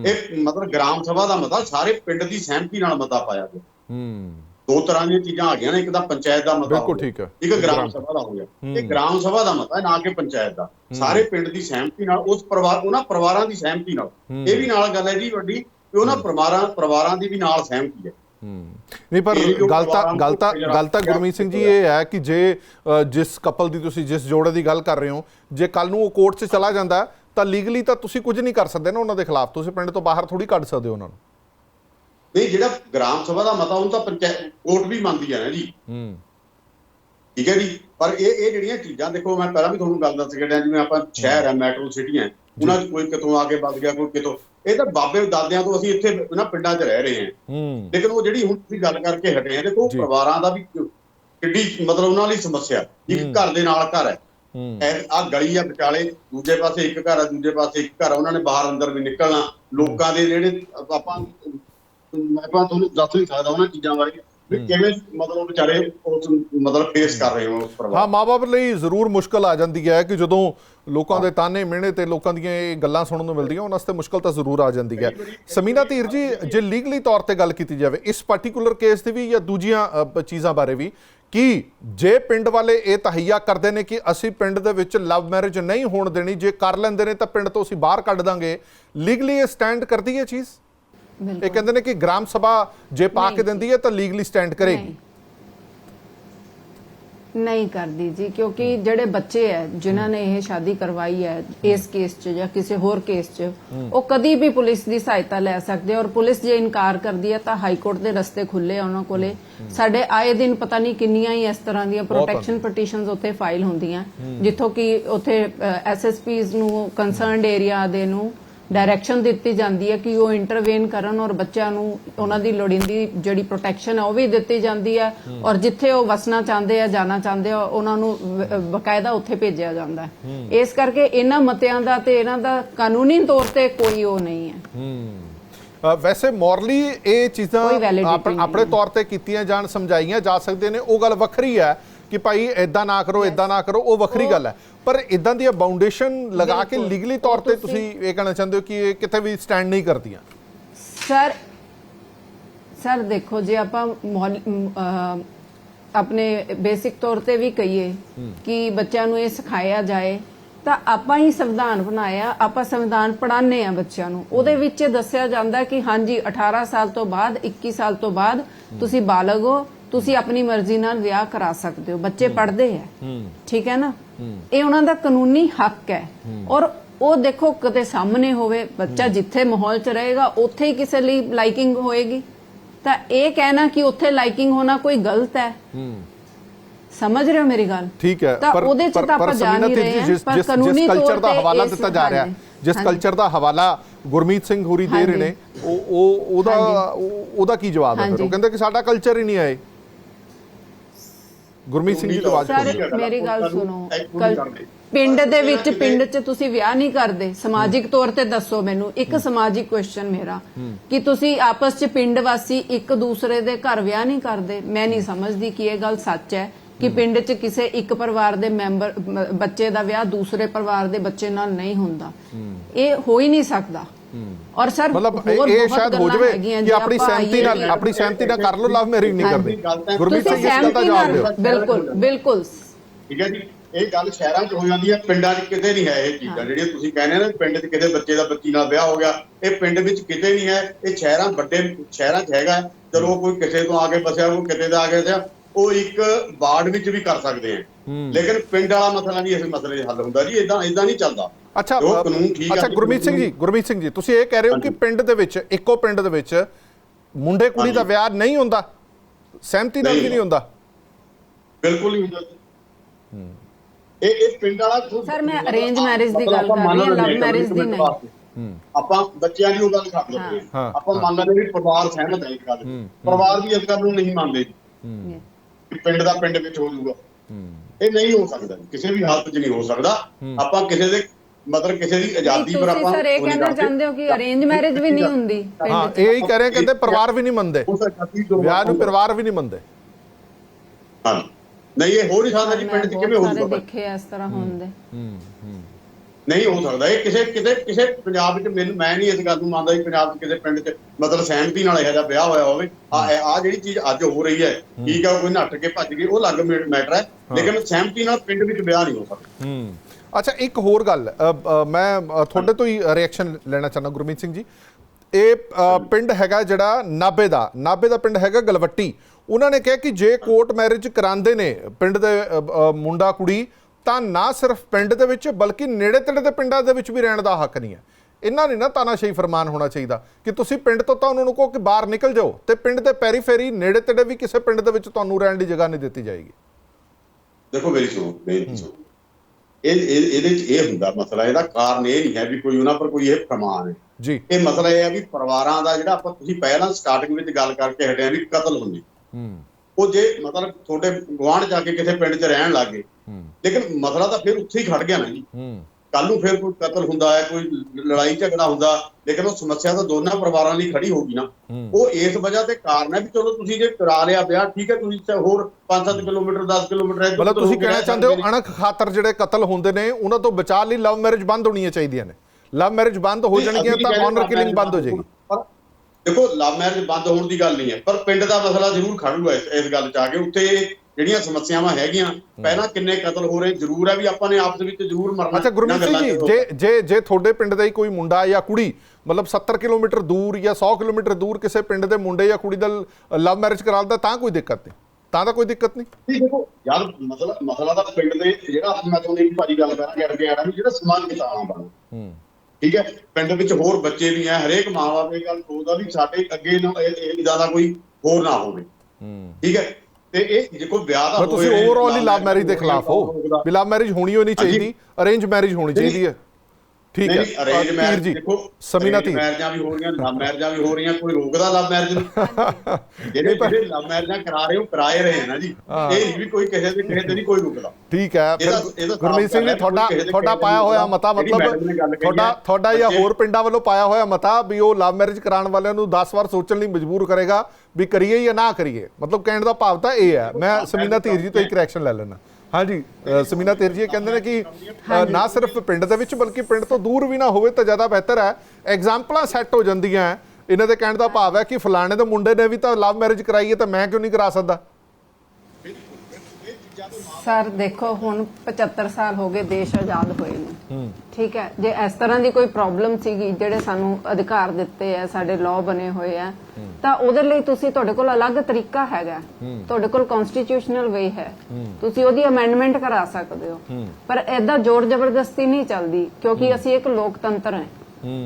ਇਹ। ਮਤਲਬ ਗ੍ਰਾਮ ਸਭਾ ਦਾ ਮਤਾ ਸਾਰੇ ਪਿੰਡ ਦੀ ਸਹਿਮਤੀ ਨਾਲ ਮਤਾ ਪਾਇਆ ਗਿਆ। ਹੂੰ। ਦੋ ਤਰ੍ਹਾਂ ਦੀਆਂ ਚੀਜ਼ਾਂ ਆ ਗਈਆਂ ਨੇ ਇੱਕ ਤਾਂ ਪੰਚਾਇਤ ਦਾ ਮਤਾ ਬਿਲਕੁਲ ਠੀਕ ਹੈ। ਇੱਕ ਗ੍ਰਾਮ ਗ੍ਰਾਮ। ਸਭਾ ਦਾ ਹੋ ਗਿਆ। ਇਹ ਗ੍ਰਾਮ ਸਭਾ ਦਾ ਮਤਾ ਹੈ ਨਾ ਕਿ ਪੰਚਾਇਤ ਦਾ। ਸਾਰੇ ਪਿੰਡ ਦੀ ਸਹਿਮਤੀ ਨਾਲ ਉਸ ਪਰਿਵਾਰ ਉਹਨਾਂ ਪਰਿਵਾਰਾਂ ਦੀ ਸਹਿਮਤੀ ਨਾਲ। ਇਹ ਵੀ ਨਾਲ ਗੱਲ ਹੈ ਜੀ ਵੱਡੀ ਕਿ ਉਹਨਾਂ ਪਰਿਵਾਰਾਂ ਪਰਿਵਾਰਾਂ ਦੀ ਵੀ ਨਾਲ ਸਹਿਮਤੀ ਹੈ। ਨਹੀਂ ਪਰ ਗੱਲ ਤਾਂ ਗੱਲ ਤਾਂ ਗੱਲ ਤਾਂ ਗੁਰਮੀਤ ਸਿੰਘ ਜੀ ਇਹ ਹੈ ਕਿ ਜੇ ਜਿਸ ਕਪਲ ਦੀ ਤੁਸੀਂ ਜਿਸ ਜੋੜੇ ਦੀ ਗੱਲ ਕਰ ਰਹੇ ਹੋ ਜੇ ਕੱਲ ਨੂੰ ਉਹ ਕੋਰਟ 'ਚ ਚਲਾ ਜਾਂਦਾ ਤਾਂ ਲੀਗਲੀ ਤਾਂ ਤੁਸੀਂ ਕੁਝ ਨਹੀਂ ਕਰ ਸਕਦੇ ਨਾ ਉਹਨਾਂ ਦੇ ਖਿਲਾਫ। ਤੁਸੀਂ ਪਿੰਡ ਤੋਂ ਬਾਹਰ ਥੋੜੀ ਕੱਢ ਸਕਦੇ ਹੋ ਉਹਨਾਂ ਨੂੰ। ਨਹੀਂ ਜਿਹੜਾ ਗ੍ਰਾਮ ਸਭਾ ਦਾ ਮਤਾ ਉਹਨੂੰ ਤਾਂ ਪੰਚਾਇਤ ਕੋਰਟ ਵੀ ਮੰਨਦੀ ਹੈ ਨਾ ਜੀ। ਹੂੰ। ਠੀਕ ਹੈ ਜੀ? ਪਰ ਇਹ ਇਹ ਜਿਹੜੀਆਂ ਚੀਜ਼ਾਂ ਦੇਖੋ ਮੈਂ ਪਹਿਲਾਂ ਵੀ ਤੁਹਾਨੂੰ ਗੱਲ ਦੱਸ ਕੇ ਡਿਆ ਜਿਵੇਂ ਆਪਾਂ ਸ਼ਹਿਰ ਹੈ ਮੈਟਰੋ ਸਿਟੀਆਂ ਉਹਨਾਂ 'ਚ ਕੋਈ ਕਿਤੋਂ ਆ ਕੇ ਵੱਜ ਗਿਆ ਕੋਈ ਕਿਤੋਂ ਇਹ ਤਾਂ ਬਾਬੇ ਦਾਦਿਆਂ ਤੋਂ ਅਸੀਂ ਇੱਥੇ ਨਾ ਪਿੰਡਾਂ 'ਚ ਰਹਿ ਰਹੇ ਹਾਂ। ਲੇਕਿਨ ਉਹ ਜਿਹੜੀ ਹੁਣ ਤੁਸੀਂ ਗੱਲ ਕਰਕੇ ਹਟੇ ਆ ਦੇਖੋ। ਪਰਿਵਾਰਾਂ ਦਾ ਵੀ ਕਿੱਡੀ ਮਤਲਬ ਉਹਨਾਂ ਲਈ ਸਮੱਸਿਆ। ਇੱਕ ਘਰ ਦੇ ਨਾਲ ਘਰ ਹੈ। ਆ ਗਲੀ ਆ ਵਿਚਾਲੇ ਦੂਜੇ ਪਾਸੇ ਇੱਕ ਘਰ ਆ ਦੂਜੇ ਪਾਸੇ ਇੱਕ ਘਰ ਉਹਨਾਂ ਨੇ ਬਾਹਰ ਅੰਦਰ ਵੀ ਨਿਕਲਣਾ। ਲੋਕਾਂ ਦੇ ਜਿਹੜੇ ਆਪਾਂ ਆਪਾਂ ਤੁਹਾਨੂੰ ਦੱਸ ਨਹੀਂ ਸਕਦਾ ਉਹਨਾਂ ਚੀਜ਼ਾਂ ਬਾਰੇ ਵੀ ਕਿਵੇਂ ਮਤਲਬ ਵਿਚਾਰੇ ਉਸ ਮਤਲਬ ਫੇਸ ਕਰ ਰਹੇ ਹੋ ਪਰਿਵਾਰ? ਹਾਂ ਮਾਪੇ ਲਈ ਜ਼ਰੂਰ ਮੁਸ਼ਕਲ ਆ ਜਾਂਦੀ ਹੈ ਕਿ ਜਦੋਂ ਲੋਕਾਂ ਦੇ ਤਾਨੇ ਮਿਹਣੇ ਤੇ ਲੋਕਾਂ ਦੀਆਂ ਇਹ ਗੱਲਾਂ ਸੁਣਨ ਨੂੰ ਮਿਲਦੀਆਂ ਉਹਨਾਂ ਵਾਸਤੇ ਮੁਸ਼ਕਲ ਤਾਂ ਜ਼ਰੂਰ ਆ ਜਾਂਦੀ ਹੈ। ਸਮੀਨਾ ਧੀਰ ਜੀ ਜੇ ਲੀਗਲੀ ਤੌਰ ਤੇ ਗੱਲ ਕੀਤੀ ਜਾਵੇ ਇਸ ਪਾਰਟਿਕੂਲਰ ਕੇਸ ਦੀ ਵੀ ਜਾਂ ਦੂਜੀਆਂ ਚੀਜ਼ਾਂ ਬਾਰੇ ਵੀ ਕਿ ਜੇ ਪਿੰਡ ਵਾਲੇ ਇਹ ਤਹਈਆ ਕਰਦੇ ਨੇ ਕਿ ਅਸੀਂ ਪਿੰਡ ਦੇ ਵਿੱਚ ਲਵ ਮੈਰਿਜ ਨਹੀਂ ਹੋਣ ਦੇਣੀ ਜੇ ਕਰ ਲੈਂਦੇ ਨੇ ਤਾਂ ਪਿੰਡ ਤੋਂ ਅਸੀਂ ਬਾਹਰ ਕੱਢ ਦਾਂਗੇ। ਲੀਗਲੀ ਇਹ ਸਟੈਂਡ ਕਰਦੀ ਹੈ ਚੀਜ਼? ਇਹ ਕਹਿੰਦੇ ਨੇ ਕਿ ਗ੍ਰਾਮ ਸਭਾ ਜੇ ਪਾ ਕੇ ਦਿੰਦੀ ਹੈ ਤਾਂ ਲੀਗਲੀ ਸਟੈਂਡ ਕਰੇਗੀ। ਨਹੀਂ। ਕਰਦੀ ਜੀ ਕਿਉਂਕਿ ਜਿਹੜੇ ਬੱਚੇ ਹੈ ਜਿਨ੍ਹਾਂ ਨੇ ਇਹ ਸ਼ਾਦੀ ਕਰਵਾਈ ਹੈ। ਇਸ ਕੇਸ 'ਚ ਜਾਂ ਕਿਸੇ ਹੋਰ ਕੇਸ 'ਚ ਉਹ ਕਦੀ ਵੀ ਪੁਲਿਸ ਦੀ ਸਹਾਇਤਾ ਲੈ ਸਕਦੇ ਔਰ ਪੁਲਿਸ ਜੇ ਇਨਕਾਰ ਕਰਦੀ ਹੈ ਤਾਂ ਹਾਈ ਕੋਰਟ ਦੇ ਰਸਤੇ ਖੁੱਲੇ ਆ ਉਹਨਾਂ ਕੋਲੇ। ਸਾਡੇ ਆਏ ਦਿਨ ਪਤਾ ਨਹੀਂ ਕਿੰਨੀਆਂ ਹੀ ਇਸ ਤਰ੍ਹਾਂ ਦੀਆਂ ਪ੍ਰੋਟੈਕਸ਼ਨ ਪਟੀਸ਼ਨਸ ਉੱਥੇ ਫਾਈਲ ਹੁੰਦੀਆਂ। ਜਿੱਥੋਂ ਕਿ ਉੱਥੇ ਐਸਐਸਪੀਜ਼ ਨੂੰ ਕੰਸਰਨਡ ਏਰੀਆ ਦੇ ਨੂੰ ਡਾਇਰੈਕਸ਼ਨ ਦਿੱਤੀ ਜਾਂਦੀ ਹੈ ਕਿ ਉਹ ਇੰਟਰਵੇਨ ਕਰਨ ਔਰ ਬੱਚਿਆਂ ਨੂੰ ਉਹਨਾਂ ਦੀ ਲੋੜੀਂਦੀ ਜਿਹੜੀ ਪ੍ਰੋਟੈਕਸ਼ਨ ਹੈ ਉਹ ਵੀ ਦਿੱਤੀ ਜਾਂਦੀ ਹੈ ਔਰ ਜਿੱਥੇ ਉਹ ਵਸਣਾ ਚਾਹੁੰਦੇ ਆ ਜਾਣਾ ਚਾਹੁੰਦੇ ਆ ਉਹਨਾਂ ਨੂੰ ਬਕਾਇਦਾ ਉੱਥੇ ਭੇਜਿਆ ਜਾਂਦਾ ਹੈ। ਇਸ ਕਰਕੇ ਇਹਨਾਂ ਮਤਿਆਂ ਦਾ ਤੇ ਇਹਨਾਂ ਦਾ ਕਾਨੂੰਨੀ ਤੌਰ ਤੇ ਕੋਈ ਉਹ ਨਹੀਂ ਹੈ। ਵੈਸੇ ਮੋਰਲੀ ਇਹ ਚੀਜ਼ਾਂ ਆਪਣੇ ਤੌਰ ਤੇ ਕੀਤੀਆਂ ਜਾਣ ਸਮਝਾਈਆਂ ਜਾ ਸਕਦੇ ਨੇ। ਉਹ ਗੱਲ ਵੱਖਰੀ ਹੈ। ਕਿ ਭਾਈ ਇਦਾਂ ਨਾ ਕਰੋ ਇਦਾਂ ਨਾ ਕਰੋ ਉਹ ਵੱਖਰੀ ਗੱਲ ਹੈ। ਪਰ ਇਦਾਂ ਦੀਆਂ ਬਾਉਂਡੇਸ਼ਨ ਲਗਾ ਕੇ। ਲੀਗਲੀ ਤੌਰ ਤੇ ਤੁਸੀਂ ਇਹ ਕਹਿਣਾ ਚਾਹੁੰਦੇ ਹੋ ਕਿ ਇਹ ਕਿਤੇ ਵੀ ਸਟੈਂਡ ਨਹੀਂ ਕਰਦੀਆਂ? ਸਰ ਸਰ ਦੇਖੋ ਜੇ ਆਪਾਂ ਆਪਣੇ ਬੇਸਿਕ ਤੌਰ ਤੇ ਵੀ ਕਹੀਏ ਕਿ ਬੱਚਿਆਂ ਨੂੰ ਇਹ ਸਿਖਾਇਆ ਜਾਏ ਤਾਂ ਆਪਾਂ ਹੀ ਸੰਵਿਧਾਨ ਬਣਾਇਆ ਆਪਾਂ ਸੰਵਿਧਾਨ ਪੜਾਉਂਦੇ ਆ ਬੱਚਿਆਂ ਨੂੰ। ਉਹਦੇ ਵਿੱਚ ਦੱਸਿਆ ਜਾਂਦਾ ਕਿ ਹਾਂਜੀ 18 ਸਾਲ ਤੋਂ ਬਾਅਦ 21 ਸਾਲ ਤੋਂ ਬਾਅਦ ਤੁਸੀਂ ਬਾਲਗ ਹੋ ਤੁਸੀਂ ਆਪਣੀ ਮਰਜ਼ੀ ਨਾਲ ਵਿਆਹ ਕਰਾ ਸਕਦੇ ਹੋ। ਬੱਚੇ ਪੜ੍ਹਦੇ ਆ। ਠੀਕ ਹੈ ਨਾ? ਇਹ ਉਹਨਾਂ ਦਾ ਕਾਨੂੰਨੀ ਹੱਕ ਹੈ। ਔਰ ਉਹ ਦੇਖੋ ਕਦੇ ਸਾਹਮਣੇ ਹੋਵੇ ਬੱਚਾ ਜਿੱਥੇ ਮਾਹੌਲ 'ਚ ਰਹੇਗਾ ਉੱਥੇ ਹੀ ਕਿਸੇ ਲਈ ਲਾਈਕਿੰਗ ਹੋਏਗੀ। ਤਾਂ ਇਹ ਕਹਿਣਾ ਕਿ ਉੱਥੇ ਲਾਈਕਿੰਗ ਹੋਣਾ ਕੋਈ ਗਲਤ ਹੈ। ਸਮਝ ਰਹੇ ਹੋ ਮੇਰੀ ਗੱਲ? ਠੀਕ ਹੈ ਤਾਂ ਉਹਦੇ 'ਚ ਤਾਂ ਆਪਾਂ ਜਾ ਨਹੀਂ ਰਹੇ ਹਾਂ। ਜਿਸ ਪਰ ਕਲਚਰ ਦਾ ਹਵਾਲਾ ਦਿੱਤਾ ਜਾ ਰਿਹਾ ਜਿਸ। ਕਲਚਰ ਦਾ ਹਵਾਲਾ ਗੁਰਮੀਤ ਸਿੰਘ ਹੋਰੀ ਦੇ ਰਹੇ ਨੇ ਉਹ ਉਹ ਉਹਦਾ ਉਹ- ਉਹਦਾ ਕੀ ਜਵਾਬ ਹੈ ਫਿਰ? ਉਹ। ਕਹਿੰਦੇ ਕਿ ਸਾਡਾ ਕਲਚਰ ਹੀ ਨਹੀਂ ਆਏ ਗੁਰਮੀਤ ਸਿੰਘ ਜੀ ਤੋਂ ਆਵਾਜ਼ ਸਰ। ਮੇਰੀ ਗੱਲ ਸੁਣੋ। ਪਿੰਡ ਦੇ ਵਿੱਚ ਪਿੰਡ 'ਚ ਤੁਸੀਂ ਵਿਆਹ ਨਹੀਂ ਕਰਦੇ। ਸਮਾਜਿਕ ਤੌਰ ਤੇ ਦੱਸੋ ਮੈਨੂੰ। ਇੱਕ ਸਮਾਜਿਕ ਕੁਐਸਚਨ ਮੇਰਾ। ਕਿ ਤੁਸੀਂ ਆਪਸ 'ਚ ਪਿੰਡ ਵਾਸੀ ਇੱਕ ਦੂਸਰੇ ਦੇ ਘਰ ਵਿਆਹ ਨਹੀਂ ਕਰਦੇ। ਮੈਂ ਨਹੀਂ ਸਮਝਦੀ ਕਿ ਇਹ ਗੱਲ ਸੱਚ ਹੈ ਕਿ ਪਿੰਡ 'ਚ ਕਿਸੇ ਇੱਕ ਪਰਿਵਾਰ ਦੇ ਮੈਂਬਰ ਬੱਚੇ ਦਾ ਵਿਆਹ ਦੂਸਰੇ ਪਰਿਵਾਰ ਦੇ ਬੱਚੇ ਨਾਲ ਨਹੀਂ ਹੁੰਦਾ। ਇਹ ਹੋ ਹੀ ਨਹੀਂ ਸਕਦਾ। ਔਰ ਸਰ ਮਤਲਬ ਇਹ- ਸ਼ਾਇਦ ਹੋ ਜਾਵੇ ਕਿ ਆਪਣੀ ਆਪਾਂ ਸਹਿਮਤੀ ਨਾਲ ਆਪਣੀ ਸਹਿਮਤੀ ਨਾਲ ਕਰ ਲਓ ਲਵ ਮੈਰਿਜ ਨਹੀਂ ਕਰਦੇ। ਗੁਰਮੀਤ ਸਿੰਘ ਇਸ ਗੱਲ ਦਾ ਜਵਾਬ ਦਿਓ। ਬਿਲਕੁਲ ਬਿਲਕੁਲ। ਠੀਕ ਹੈ ਜੀ। ਇਹ ਗੱਲ ਸ਼ਹਿਰਾਂ 'ਚ ਹੋ ਜਾਂਦੀ ਹੈ ਪਿੰਡਾਂ 'ਚ ਕਿਤੇ ਨਹੀਂ ਹੈ ਇਹ ਚੀਜ਼ਾਂ। ਜਿਹੜੀਆਂ ਤੁਸੀਂ ਕਹਿੰਦੇ ਹੋ ਨਾ ਪਿੰਡ 'ਚ ਕਿਤੇ ਬੱਚੇ ਦਾ ਬੱਚੀ ਨਾਲ ਵਿਆਹ ਹੋ ਗਿਆ ਇਹ ਪਿੰਡ ਵਿੱਚ ਕਿਤੇ ਨਹੀਂ ਹੈ ਇਹ ਸ਼ਹਿਰਾਂ ਵੱਡੇ ਸ਼ਹਿਰਾਂ 'ਚ ਹੈਗਾ। ਚਲੋ ਕੋਈ ਕਿਸੇ ਤੋਂ ਆ ਕੇ ਫਸਿਆ ਕੋਈ ਕਿਤੇ ਦਾ ਆ ਕੇ ਉਹ ਇੱਕ ਵਾਰਡ ਵਿੱਚ ਵੀ ਕਰ ਸਕਦੇ ਆ। ਲੇਕਿਨ ਪਿੰਡ ਵਾਲਾ ਮਸਲਾ ਨਹੀਂ ਇਸ ਮਸਲੇ ਹੱਲ ਹੁੰਦਾ ਜੀ ਇਦਾਂ ਇਦਾਂ ਨਹੀਂ ਚੱਲਦਾ। ਅੱਛਾ ਕਾਨੂੰਨ ਠੀਕ ਆ ਅੱਛਾ ਗੁਰਮੀਤ ਸਿੰਘ ਜੀ ਗੁਰਮੀਤ ਸਿੰਘ ਜੀ ਤੁਸੀਂ ਇਹ ਕਹਿ ਰਹੇ ਹੋ ਕਿ। ਪਿੰਡ ਦੇ ਵਿੱਚ ਇੱਕੋ ਪਿੰਡ ਦੇ ਵਿੱਚ ਮੁੰਡੇ ਕੁੜੀ ਦਾ। ਵਿਆਹ ਨਹੀਂ ਹੁੰਦਾ? ਸਹਿਮਤੀ ਨਾਲ ਵੀ ਨਹੀਂ ਹੁੰਦਾ? ਬਿਲਕੁਲ ਨਹੀਂ ਹੁੰਦਾ। ਇਹ ਇਹ ਪਿੰਡ ਵਾਲਾ ਸਰ, ਮੈਂ arrange marriage ਦੀ ਗੱਲ ਕਰ ਰਹੀ ਹਾਂ, ਹਾਂ marriage ਦੀ ਨਹੀਂ। ਆਪਾਂ ਬੱਚਿਆਂ ਦੀ ਉਹ ਗੱਲ ਹਾਂ, ਹਾਂ। ਆਪਾਂ ਮੰਨ ਲੈਂਦੇ ਵੀ ਪਰਿਵਾਰ ਸਹਿਮਤ ਹੈ ਇਸ ਗੱਲ। ਪਰਿਵਾਰ ਵੀ ਇਸ ਗੱਲ ਨੂੰ ਨਹੀਂ ਮੰਨਦੇ ਪਿੰਡ ਦਾ ਪਿੰਡ ਵਿੱਚ ਹੋ ਜਾਊਗਾ। ਇਹ ਨਹੀਂ ਹੋ ਸਕਦਾ ਕਿਸੇ ਵੀ ਹਾਲਤ 'ਚ ਨਹੀਂ ਹੋ ਸਕਦਾ। ਆਪਾਂ ਕਿਸੇ ਦੇ ਮਤਲਬ ਕਿਸੇ ਦੀ ਆਜ਼ਾਦੀ ਪਰ ਤੁਸੀਂ ਆਪਾਂ ਸਰ ਇਹ ਕਹਿਣਾ। ਚਾਹੁੰਦੇ ਹੋ ਕਿ ਅਰੇਂਜ ਮੈਰਿਜ ਵੀ ਨਹੀਂ ਹੁੰਦੀ ਹਾਂ? ਇਹ ਹੀ ਕਹਿ ਰਹੇ ਕਹਿੰਦੇ ਪਰਿਵਾਰ ਵੀ ਨਹੀਂ ਮੰਨਦੇ। ਹੋ ਸਕਦਾ ਵਿਆਹ ਨੂੰ ਪਰਿਵਾਰ ਵੀ ਨਹੀਂ ਮੰਨਦੇ। ਹਾਂ। ਨਹੀਂ ਇਹ ਹੋ ਨਹੀਂ ਸਕਦਾ ਜੀ ਪਿੰਡ 'ਚ ਕਿਵੇਂ ਹੋ ਜਾਊਗਾ ਦੇਖੇ ਇਸ ਤਰ੍ਹਾਂ ਹੁੰਦੇ ਨਹੀਂ ਹੋ ਸਕਦਾ। ਇਹ ਕਿਸੇ ਕਿਤੇ ਕਿਸੇ ਪੰਜਾਬ ਵਿੱਚ ਮੈਨੂੰ ਮੈਂ ਨਹੀਂ ਇਸ ਗੱਲ ਨੂੰ ਮੰਨਦਾ ਕਿ ਪੰਜਾਬ 'ਚ ਕਿਸੇ ਪਿੰਡ 'ਚ ਮਤਲਬ ਸਹਿਮਤੀ ਨਾਲ ਇਹੋ ਜਿਹਾ ਵਿਆਹ ਹੋਇਆ ਹੋਵੇ। ਆ ਆ ਜਿਹੜੀ ਚੀਜ਼ ਅੱਜ ਹੋ ਰਹੀ ਹੈ ਠੀਕ ਹੈ ਕੋਈ ਨੱਠ ਕੇ ਭੱਜ ਗਈ ਉਹ ਅਲੱਗ ਮੈਟਰ ਹੈ। ਲੇਕਿਨ ਸਹਿਮਤੀ ਨਾਲ ਪਿੰਡ ਵਿੱਚ ਵਿਆਹ ਨਹੀਂ ਹੋ ਸਕਦਾ। ਹੂੰ। ਅੱਛਾ ਇੱਕ ਹੋਰ ਗੱਲ ਮੈਂ ਤੁਹਾਡੇ ਤੋਂ ਹੀ ਰਿਐਕਸ਼ਨ ਲੈਣਾ ਚਾਹੁੰਦਾ ਗੁਰਮੀਤ ਸਿੰਘ ਜੀ। ਇਹ ਪਿੰਡ ਹੈਗਾ ਜਿਹੜਾ ਨਾਬੇ ਦਾ ਨਾਬੇ ਦਾ ਪਿੰਡ ਹੈਗਾ ਗਲਵੱਟੀ। ਉਹਨਾਂ ਨੇ ਕਿਹਾ ਕਿ ਜੇ ਕੋਰਟ ਮੈਰਿਜ ਕਰਾਉਂਦੇ ਨੇ ਪਿੰਡ ਦੇ ਮੁੰਡਾ ਕੁੜੀ ਤਾਂ ਨਾ ਸਿਰਫ ਪਿੰਡ ਦੇ ਵਿੱਚ ਬਲਕਿ ਨੇੜੇ ਤੇੜੇ ਦੇ ਪਿੰਡਾਂ ਦੇ ਵਿੱਚ ਵੀ ਰਹਿਣ ਦਾ ਹੱਕ ਨਹੀਂ ਹੈ। ਇਹਨਾਂ ਨਹੀਂ ਨਾ ਤਾਨਾਸ਼ਾਹੀ ਫਰਮਾਨ ਹੋਣਾ ਚਾਹੀਦਾ ਕਿ ਤੁਸੀਂ ਪਿੰਡ ਤੋਂ ਤਾਂ ਉਹਨਾਂ ਨੂੰ ਕਹੋ ਕਿ ਬਾਹਰ ਨਿਕਲ ਜਾਓ ਤੇ ਪਿੰਡ ਦੇ ਪੈਰੀਫੇਰੀ ਨੇੜੇ ਤੇੜੇ ਵੀ ਕਿਸੇ ਪਿੰਡ ਦੇ ਵਿੱਚ ਤੁਹਾਨੂੰ ਰਹਿਣ ਦੀ ਜਗ੍ਹਾ ਨਹੀਂ ਦਿੱਤੀ ਜਾਏਗੀ। ਦੇਖੋ ਮੇਰੀ ਸੁਣੋ ਸੁਣੋ। ਇਹ ਇਹ- ਇਹਦੇ ਚ ਇਹ ਹੁੰਦਾ ਮਸਲਾ ਇਹਦਾ ਕਾਰਨ ਇਹ ਨਹੀਂ ਹੈ ਵੀ ਕੋਈ ਉਹਨਾਂ ਪਰ ਕੋਈ ਇਹ ਫਰਮਾਨ ਹੈ। ਜੀ। ਇਹ ਮਸਲਾ ਇਹ ਹੈ ਵੀ ਪਰਿਵਾਰਾਂ ਦਾ ਜਿਹੜਾ ਆਪਾਂ ਤੁਸੀਂ ਪਹਿਲਾਂ ਸਟਾਰਟਿੰਗ ਵਿੱਚ ਗੱਲ ਕਰਕੇ ਹਟਿਆ ਵੀ ਕਤਲ ਹੁੰਦੇ। ਹੂੰ। ਉਹ ਜੇ ਮਤਲਬ ਤੁਹਾਡੇ ਗੁਆਂਢ ਜਾ ਕੇ ਕਿਸੇ ਪਿੰਡ 'ਚ ਰਹਿਣ ਲੱਗੇ ਲੇਕਿਨ ਮਸਲਾ ਤਾਂ ਫਿਰ ਉੱਥੇ ਹੀ ਖੜ ਗਿਆ ਨਾ ਜੀ। ਹੂੰ। ਕੱਲ ਨੂੰ ਫਿਰ ਕੋਈ ਕਤਲ ਹੁੰਦਾ ਹੈ ਕੋਈ ਲੜਾਈ ਝਗੜਾ ਹੁੰਦਾ ਲੇਕਿਨ ਉਹ ਸਮੱਸਿਆ ਤਾਂ ਦੋਨਾਂ ਪਰਿਵਾਰਾਂ ਲਈ ਖੜੀ ਹੋਗੀ ਨਾ। ਹੂੰ। ਉਹ ਇਸ ਵਜ੍ਹਾ ਤੇ ਕਾਰਨ ਹੈ ਵੀ ਚਲੋ ਤੁਸੀਂ ਜੇ ਕਰਾ ਲਿਆ ਵਿਆਹ ਠੀਕ ਹੈ ਤੁਸੀਂ ਹੋਰ 5-7 ਕਿਲੋਮੀਟਰ 10 ਕਿਲੋਮੀਟਰ ਇੱਧਰ ਮਤਲਬ ਤੁਸੀਂ ਹੋ ਕਹਿਣਾ ਚਾਹੁੰਦੇ ਹੋ ਅਣਖ ਖਾਤਰ ਜਿਹੜੇ ਕਤਲ ਹੁੰਦੇ ਨੇ ਉਹਨਾਂ ਤੋਂ ਬਚਾਅ ਲਈ ਲਵ ਮੈਰਿਜ ਬੰਦ ਹੋਣੀਆਂ ਚਾਹੀਦੀਆਂ ਨੇ। ਲਵ ਮੈਰਿਜ ਬੰਦ ਹੋ ਜਾਣਗੀਆਂ ਤਾਂ ਆਨਰ ਕਿਲਿੰਗ ਬੰਦ ਹੋ ਜਾਏਗੀ। ਦੇਖੋ ਲਵ ਮੈਰਿਜ ਬੰਦ ਹੋਣ ਦੀ ਗੱਲ ਨਹੀਂ ਹੈ। ਪਰ ਪਿੰਡ ਦਾ ਮਸਲਾ ਜ਼ਰੂਰ ਖੜੂਗਾ ਇਸ ਇਸ ਗੱਲ 'ਚ ਆ ਕੇ। ਉੱਥੇ ਜਿਹੜੀਆਂ ਸਮੱਸਿਆਵਾਂ ਹੈਗੀਆਂ ਪਹਿਲਾਂ ਕਿੰਨੇ ਕਤਲ ਹੋ ਰਹੇ ਜ਼ਰੂਰ ਹੈ ਵੀ ਆਪਾਂ ਨੇ ਆਪਸ ਵਿੱਚ ਜ਼ਰੂਰ ਮਰਨਾ ਅੱਛਾ ਗੁਰਮੀਤ ਸਿੰਘ ਜੀ ਜੇ ਜੇ ਜੇ ਤੁਹਾਡੇ ਪਿੰਡ ਦਾ ਹੀ ਕੋਈ ਮੁੰਡਾ ਜਾਂ ਕੁੜੀ ਮਤਲਬ 70 ਕਿਲੋਮੀਟਰ ਦੂਰ ਜਾਂ 100 ਕਿਲੋਮੀਟਰ ਦੂਰ ਕਿਸੇ ਪਿੰਡ ਦੇ ਮੁੰਡੇ ਜਾਂ ਕੁੜੀ ਦਾ ਲਵ ਮੈਰਿਜ ਕਰਾ ਲਦਾ ਤਾਂ ਕੋਈ ਦਿੱਕਤ ਨਹੀਂ। ਤਾਂ ਤਾਂ ਕੋਈ ਦਿੱਕਤ ਨਹੀਂ। ਦੇਖੋ ਯਾਰ ਮਸਲਾ ਮਸਲਾ ਤਾਂ ਪਿੰਡ ਦੇ ਜਿਹੜਾ ਮੈਂ ਤੁਹਾਨੂੰ ਇੱਕ ਭਾਜੀ ਗੱਲ ਕਰਾਂਗੇ ਅੱਗੇ ਆਣਾ ਵੀ ਜਿਹੜਾ ਸਮਾਜ ਕਿਸਾਨਾਂ ਬਣਾ ਹੂੰ। ਠੀਕ ਹੈ ਪਿੰਡ ਵਿੱਚ ਹੋਰ ਬੱਚੇ ਵੀ ਆ ਹਰੇਕ ਇਹ ਗੱਲ ਸੋਚਦਾ ਵੀ ਸਾਡੇ ਅੱਗੇ ਨਾ ਇਹ ਇਹ ਜ਼ਿਆਦਾ ਕੋਈ ਹੋਰ ਨਾ ਹੋਵੇ। ਹੂੰ। ਠੀਕ ਹੈ ਤੇ ਇਹ ਜੇ ਕੋਈ ਵਿਆਹ ਦਾ ਪਰ ਤੁਸੀਂ ਓਵਰਆਲ ਹੀ ਲਵ ਮੈਰਿਜ ਦੇ ਖਿਲਾਫ ਹੋ। ਵੀ ਲਵ ਮੈਰਿਜ ਹੋਣੀ ਹੋਣੀ ਚਾਹੀਦੀ ਅਰੇਂਜ ਮੈਰਿਜ ਹੋਣੀ ਚਾਹੀਦੀ ਹੈ ਠੀਕ ਹੈ। ਅਰੇਂਜ ਮੈਰਿਜ ਦੇਖੋ ਸਮੀਨਾ ਧੀਰ ਮੈਰਿਜਾਂ ਵੀ ਹੋ ਰਹੀਆਂ ਲਵ ਮੈਰਿਜਾਂ ਵੀ ਹੋ ਰਹੀਆਂ ਕੋਈ ਰੋਕਦਾ ਲਵ ਮੈਰਿਜ ਨੂੰ। [LAUGHS] ਜਿਹੜੇ ਜਿਹੜੇ ਲਵ ਮੈਰਿਜਾਂ ਕਰਾ ਰਹੇ ਉਹ ਕਰਾਏ ਰਹੇ ਨਾ ਜੀ। ਹਾਂ। ਇਹ ਵੀ ਕੋਈ ਕਿਸੇ ਦੇ ਕਿਸੇ ਤੇ ਨਹੀਂ ਕੋਈ ਰੁਕਦਾ। ਠੀਕ ਹੈ ਫਿਰ ਗੁਰਮੀਤ ਸਿੰਘ ਜੀ ਹੈ ਤੁਹਾਡਾ ਤੁਹਾਡਾ ਪਾਇਆ ਹੋਇਆ ਮਤਾ ਮਤਲਬ ਤੁਹਾਡਾ ਹੈ, ਤੁਹਾਡਾ ਜਾਂ ਹੋਰ ਪਿੰਡਾਂ ਵੱਲੋਂ ਪਾਇਆ ਹੋਇਆ ਮਤਾ ਵੀ ਉਹ ਲਵ ਮੈਰਿਜ ਕਰਾਉਣ ਵਾਲਿਆਂ ਨੂੰ 10 ਵਾਰ ਸੋਚਣ ਲਈ ਮਜਬੂਰ ਕਰੇਗਾ ਵੀ ਕਰੀਏ ਜਾਂ ਨਾ ਕਰੀਏ। ਮਤਲਬ ਕਹਿਣ ਦਾ ਭਾਵ ਤਾਂ ਇਹ ਹੈ। ਮੈਂ ਸਮੀਨਾ ਧੀਰ ਜੀ ਤੋਂ ਇੱਕ ਰਿਐਕਸ਼ਨ ਲੈ ਲੈਣਾ ਹਾਂਜੀ ਸਮੀਨਾ ਜੀ ਇਹ ਕਹਿੰਦੇ ਨੇ ਕਿ ਨਾ ਸਿਰਫ ਪਿੰਡ ਦੇ ਵਿੱਚ ਬਲਕਿ ਪਿੰਡ ਤੋਂ ਦੂਰ ਵੀ ਨਾ ਹੋਵੇ ਤਾਂ ਜ਼ਿਆਦਾ ਬਿਹਤਰ ਹੈ। ਐਗਜ਼ਾਮਪਲਾਂ ਸੈੱਟ ਹੋ ਜਾਂਦੀਆਂ। ਇਹਨਾਂ ਦੇ ਕਹਿਣ ਦਾ ਭਾਵ ਹੈ ਕਿ ਫਲਾਣੇ ਦੇ ਮੁੰਡੇ ਨੇ ਵੀ ਤਾਂ ਲਵ ਮੈਰਿਜ ਕਰਾਈ ਹੈ ਤਾਂ ਮੈਂ ਕਿਉਂ ਨਹੀਂ ਕਰਾ ਸਕਦਾ? ਸਰ ਦੇਖੋ ਹੁਣ 75 ਸਾਲ ਹੋ ਗਏ ਦੇਸ਼ ਆਜ਼ਾਦ ਹੋਏ ਨੂੰ। ਠੀਕ ਹੈ ਜੇ ਇਸ ਤਰ੍ਹਾਂ ਦੀ ਕੋਈ ਪ੍ਰੋਬਲਮ ਸੀਗੀ ਜਿਹੜੇ ਸਾਨੂੰ ਅਧਿਕਾਰ ਦਿੱਤੇ ਆ ਸਾਡੇ ਲਾਅ ਬਣੇ ਹੋਏ ਆ ਤਾਂ ਉਹਦੇ ਲਈ ਤੁਸੀਂ ਤੁਹਾਡੇ ਕੋਲ ਅਲੱਗ ਤਰੀਕਾ ਹੈਗਾ। ਤੁਹਾਡੇ ਕੋਲ ਕਨਸਟੀਟਿਊਸ਼ਨਲ ਵੇ ਹੈ। ਤੁਸੀਂ ਉਹਦੀ ਅਮੈਂਡਮੈਂਟ ਕਰਾ ਸਕਦੇ ਹੋ। ਪਰ ਐਦਾਂ ਜ਼ੋਰ ਜ਼ਬਰਦਸਤੀ ਨਹੀਂ ਚੱਲਦੀ ਕਿਉਂਕਿ ਅਸੀਂ ਇੱਕ ਲੋਕਤੰਤਰ ਹਾਂ।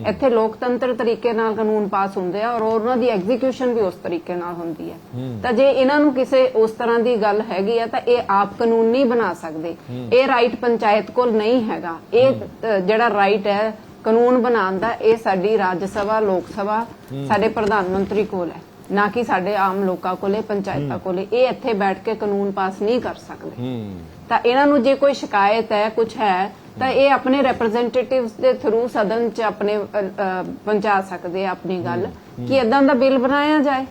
ਇੱਥੇ ਲੋਕਤੰਤਰ ਤਰੀਕੇ ਨਾਲ ਕਾਨੂੰਨ ਪਾਸ ਹੁੰਦੇ ਆ ਔਰ ਉਹਨਾਂ ਦੀ ਐਗਜ਼ੀਕਿਊਸ਼ਨ ਵੀ ਉਸ ਤਰੀਕੇ ਨਾਲ ਹੁੰਦੀ ਹੈ। ਤਾਂ ਜੇ ਇਹਨਾਂ ਨੂੰ ਕਿਸੇ ਉਸ ਤਰ੍ਹਾਂ ਦੀ ਗੱਲ ਹੈਗੀ ਆ ਤਾਂ ਇਹ ਆਪ ਕਾਨੂੰਨ ਨਹੀਂ ਬਣਾ ਸਕਦੇ। ਇਹ ਰਾਈਟ ਪੰਚਾਇਤ ਕੋਲ ਨਹੀਂ ਹੈਗਾ। ਇਹ ਜਿਹੜਾ ਰਾਈਟ ਹੈ ਕਾਨੂੰਨ ਬਣਾਉਣ ਦਾ ਇਹ ਸਾਡੀ ਰਾਜ ਸਭਾ ਲੋਕ ਸਭਾ ਸਾਡੇ ਪ੍ਰਧਾਨ ਮੰਤਰੀ ਕੋਲ ਹੈ। ਨਾ ਕਿ ਸਾਡੇ ਆਮ ਲੋਕਾਂ ਕੋਲੇ ਪੰਚਾਇਤਾਂ ਕੋਲੇ। ਇਹ ਇੱਥੇ ਬੈਠ ਕੇ ਕਾਨੂੰਨ ਪਾਸ ਨਹੀਂ ਕਰ ਸਕਦੇ। ਤਾਂ ਇਹਨਾਂ ਨੂੰ ਜੇ ਕੋਈ ਸ਼ਿਕਾਇਤ ਹੈ ਕੁਝ ਹੈ ਤਾਂ ਇਹ ਆਪਣੇ ਰਿਪਰੈਜ਼ੈਂਟੇਟਿਵਸ ਦੇ ਥਰੂ ਸਦਨ ਚ ਆਪਣੇ ਪਹੁੰਚਾ ਸਕਦੇ ਆ ਆਪਣੀ ਗੱਲ ਕਿ ਇਦਾਂ ਦਾ ਬਿੱਲ ਬਣਾਇਆ ਜਾਏ।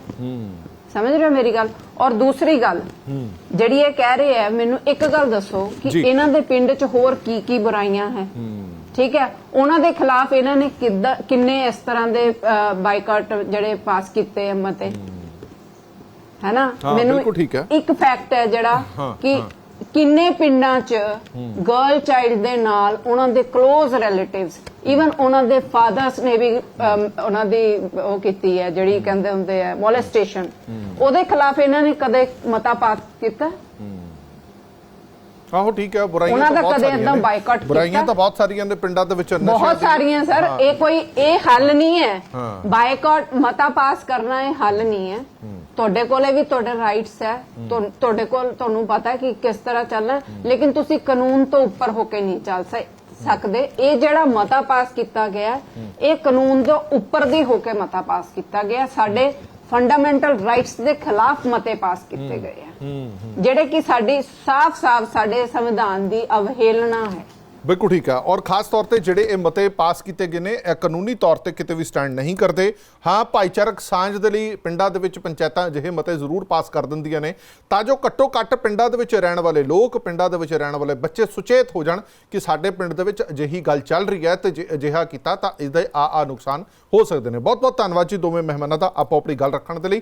ਸਮਝ ਰਹੇ ਹੋ ਮੇਰੀ ਗੱਲ? ਔਰ ਦੂਸਰੀ ਗੱਲ ਜਿਹੜੀ ਇਹ ਕਹਿ ਰਹੇ ਹੈ ਮੈਨੂੰ ਇੱਕ ਗੱਲ ਦੱਸੋ ਕਿ। ਇਹਨਾਂ ਦੇ ਪਿੰਡ ਚ ਹੋਰ ਕੀ ਕੀ ਬੁਰਾਈਆਂ ਹੈ? ਠੀਕ ਹੈ? ਉਹਨਾਂ ਦੇ ਖਿਲਾਫ ਇਹਨਾਂ ਨੇ ਕਿੱਦਾਂ ਕਿੰਨੇ ਇਸ ਤਰ੍ਹਾਂ ਦੇ ਬਾਈਕਾਟ ਜਿਹੜੇ ਪਾਸ ਕੀਤੇ ਆ ਮਤੇ ਹੈਨਾ ਹੈ। ਇੱਕ ਫੈਕਟ ਹੈ ਜਿਹੜਾ ਕਿ। ਕਿੰਨੇ ਪਿੰਡਾਂ 'ਚ ਗਰਲ ਚਾਈਲਡ ਦੇ ਨਾਲ ਉਹਨਾਂ ਦੇ ক্লোਜ਼ ਰਿਲੇਟਿਵਸ ਇਵਨ ਉਹਨਾਂ ਦੇ ਫਾਦਰਸ ਨੇ ਵੀ ਉਹਨਾਂ ਦੀ ਉਹ ਕੀਤੀ ਹੈ ਜਿਹੜੀ ਕਹਿੰਦੇ ਹੁੰਦੇ ਆ ਮੋਲੈਸਟੇਸ਼ਨ ਉਹਦੇ ਖਿਲਾਫ ਇਹਨਾਂ ਨੇ ਕਦੇ ਮਤਾ ਪਾਸ ਕੀਤਾ? ਆਹੋ ਠੀਕ ਹੈ ਬੁਰਾਈਆਂ ਉਹਨਾਂ ਤਾਂ ਦਾ ਬਹੁਤ ਕਦੇ ਸਾਰੀਆਂ ਏਦਾਂ ਨੇ। ਬਾਈਕਾਟ ਬੁਰਾਈਆਂ ਕੀਤਾ? ਤਾਂ ਬਹੁਤ ਸਾਰੀਆਂ ਨੇ ਪਿੰਡਾਂ ਦੇ ਵਿੱਚ ਨਸ਼ਿਆਂ ਬਹੁਤ ਦੀ- ਸਾਰੀਆਂ ਸਰ। ਹਾਂ। ਇਹ ਕੋਈ ਇਹ ਹੱਲ ਨਹੀਂ ਹੈ। ਹਾਂ। ਬਾਈਕਾਟ ਮਤਾ ਪਾਸ ਕਰਨਾ ਇਹ ਹੱਲ ਨਹੀਂ ਹੈ। ਤੁਹਾਡੇ ਕੋਲੇ ਵੀ ਤੁਹਾਡੇ ਰਾਈਟਸ ਹੈ। ਤੁਹਾ- ਤੁਹਾਡੇ ਕੋਲ ਤੁਹਾਨੂੰ ਪਤਾ ਹੈ ਕਿ ਕਿਸ ਤਰ੍ਹਾਂ ਚੱਲਣਾ। ਹੈ, ਲੇਕਿਨ ਤੁਸੀਂ ਕਾਨੂੰਨ ਤੋਂ ਉੱਪਰ ਹੋ ਕੇ ਨਹੀਂ ਚੱਲ ਸਕ- ਸਕਦੇ। ਇਹ ਜਿਹੜਾ ਮਤਾ ਪਾਸ ਕੀਤਾ ਗਿਆ ਹੈ, ਇਹ ਕਾਨੂੰਨ ਤੋਂ ਉੱਪਰ ਦੀ ਹੋ ਕੇ ਮਤਾ ਪਾਸ ਕੀਤਾ ਗਿਆ। ਸਾਡੇ ਫੰਡਾਮੈਂਟਲ ਰਾਈਟਸ ਦੇ ਖਿਲਾਫ ਮਤੇ ਪਾਸ ਕੀਤੇ ਗਏ ਆ। ਜਿਹੜੇ ਕਿ ਸਾਡੀ ਸਾਫ਼-ਸਾਫ਼ ਸਾਡੇ ਸੰਵਿਧਾਨ ਦੀ ਅਵਹੇਲਨਾ ਹੈ। ਬਿਲਕੁਲ ਠੀਕ ਹੈ ਔਰ ਖਾਸ ਤੌਰ ਤੇ ਜਿਹੜੇ ਇਹ ਮਤੇ ਪਾਸ ਕੀਤੇ ਗਏ ਨੇ, ਇਹ ਕਾਨੂੰਨੀ ਤੌਰ ਤੇ ਕਿਤੇ ਵੀ ਸਟੈਂਡ ਨਹੀਂ ਕਰਦੇ। ਹਾਂ, ਭਾਈਚਾਰਕ ਸਾਂਝ ਦੇ ਲਈ ਪਿੰਡਾਂ ਦੇ ਵਿੱਚ ਪੰਚਾਇਤਾਂ ਅਜਿਹੇ ਮਤੇ ਜ਼ਰੂਰ ਪਾਸ ਕਰ ਦਿੰਦੀਆਂ ਨੇ। ਤਾਂ ਜੋ ਘੱਟੋ ਘੱਟ ਪਿੰਡਾਂ ਦੇ ਵਿੱਚ ਰਹਿਣ ਵਾਲੇ ਲੋਕ, ਪਿੰਡਾਂ ਦੇ ਵਿੱਚ ਰਹਿਣ ਵਾਲੇ ਬੱਚੇ ਸੁਚੇਤ ਹੋ ਜਾਣ ਕਿ ਸਾਡੇ ਪਿੰਡ ਦੇ ਵਿੱਚ ਅਜਿਹੀ ਗੱਲ ਚੱਲ ਰਹੀ ਹੈ ਤੇ ਜੇ ਅਜਿਹਾ ਕੀਤਾ ਤਾਂ ਇਸ ਦੇ ਆ ਆ ਨੁਕਸਾਨ ਹੋ ਸਕਦੇ ਨੇ। ਬਹੁਤ ਬਹੁਤ ਧੰਨਵਾਦ ਜੀ ਦੋਵੇਂ ਮਹਿਮਾਨਾਂ ਦਾ ਆਪੋ ਆਪਣੀ ਗੱਲ ਰੱਖਣ ਦੇ ਲਈ।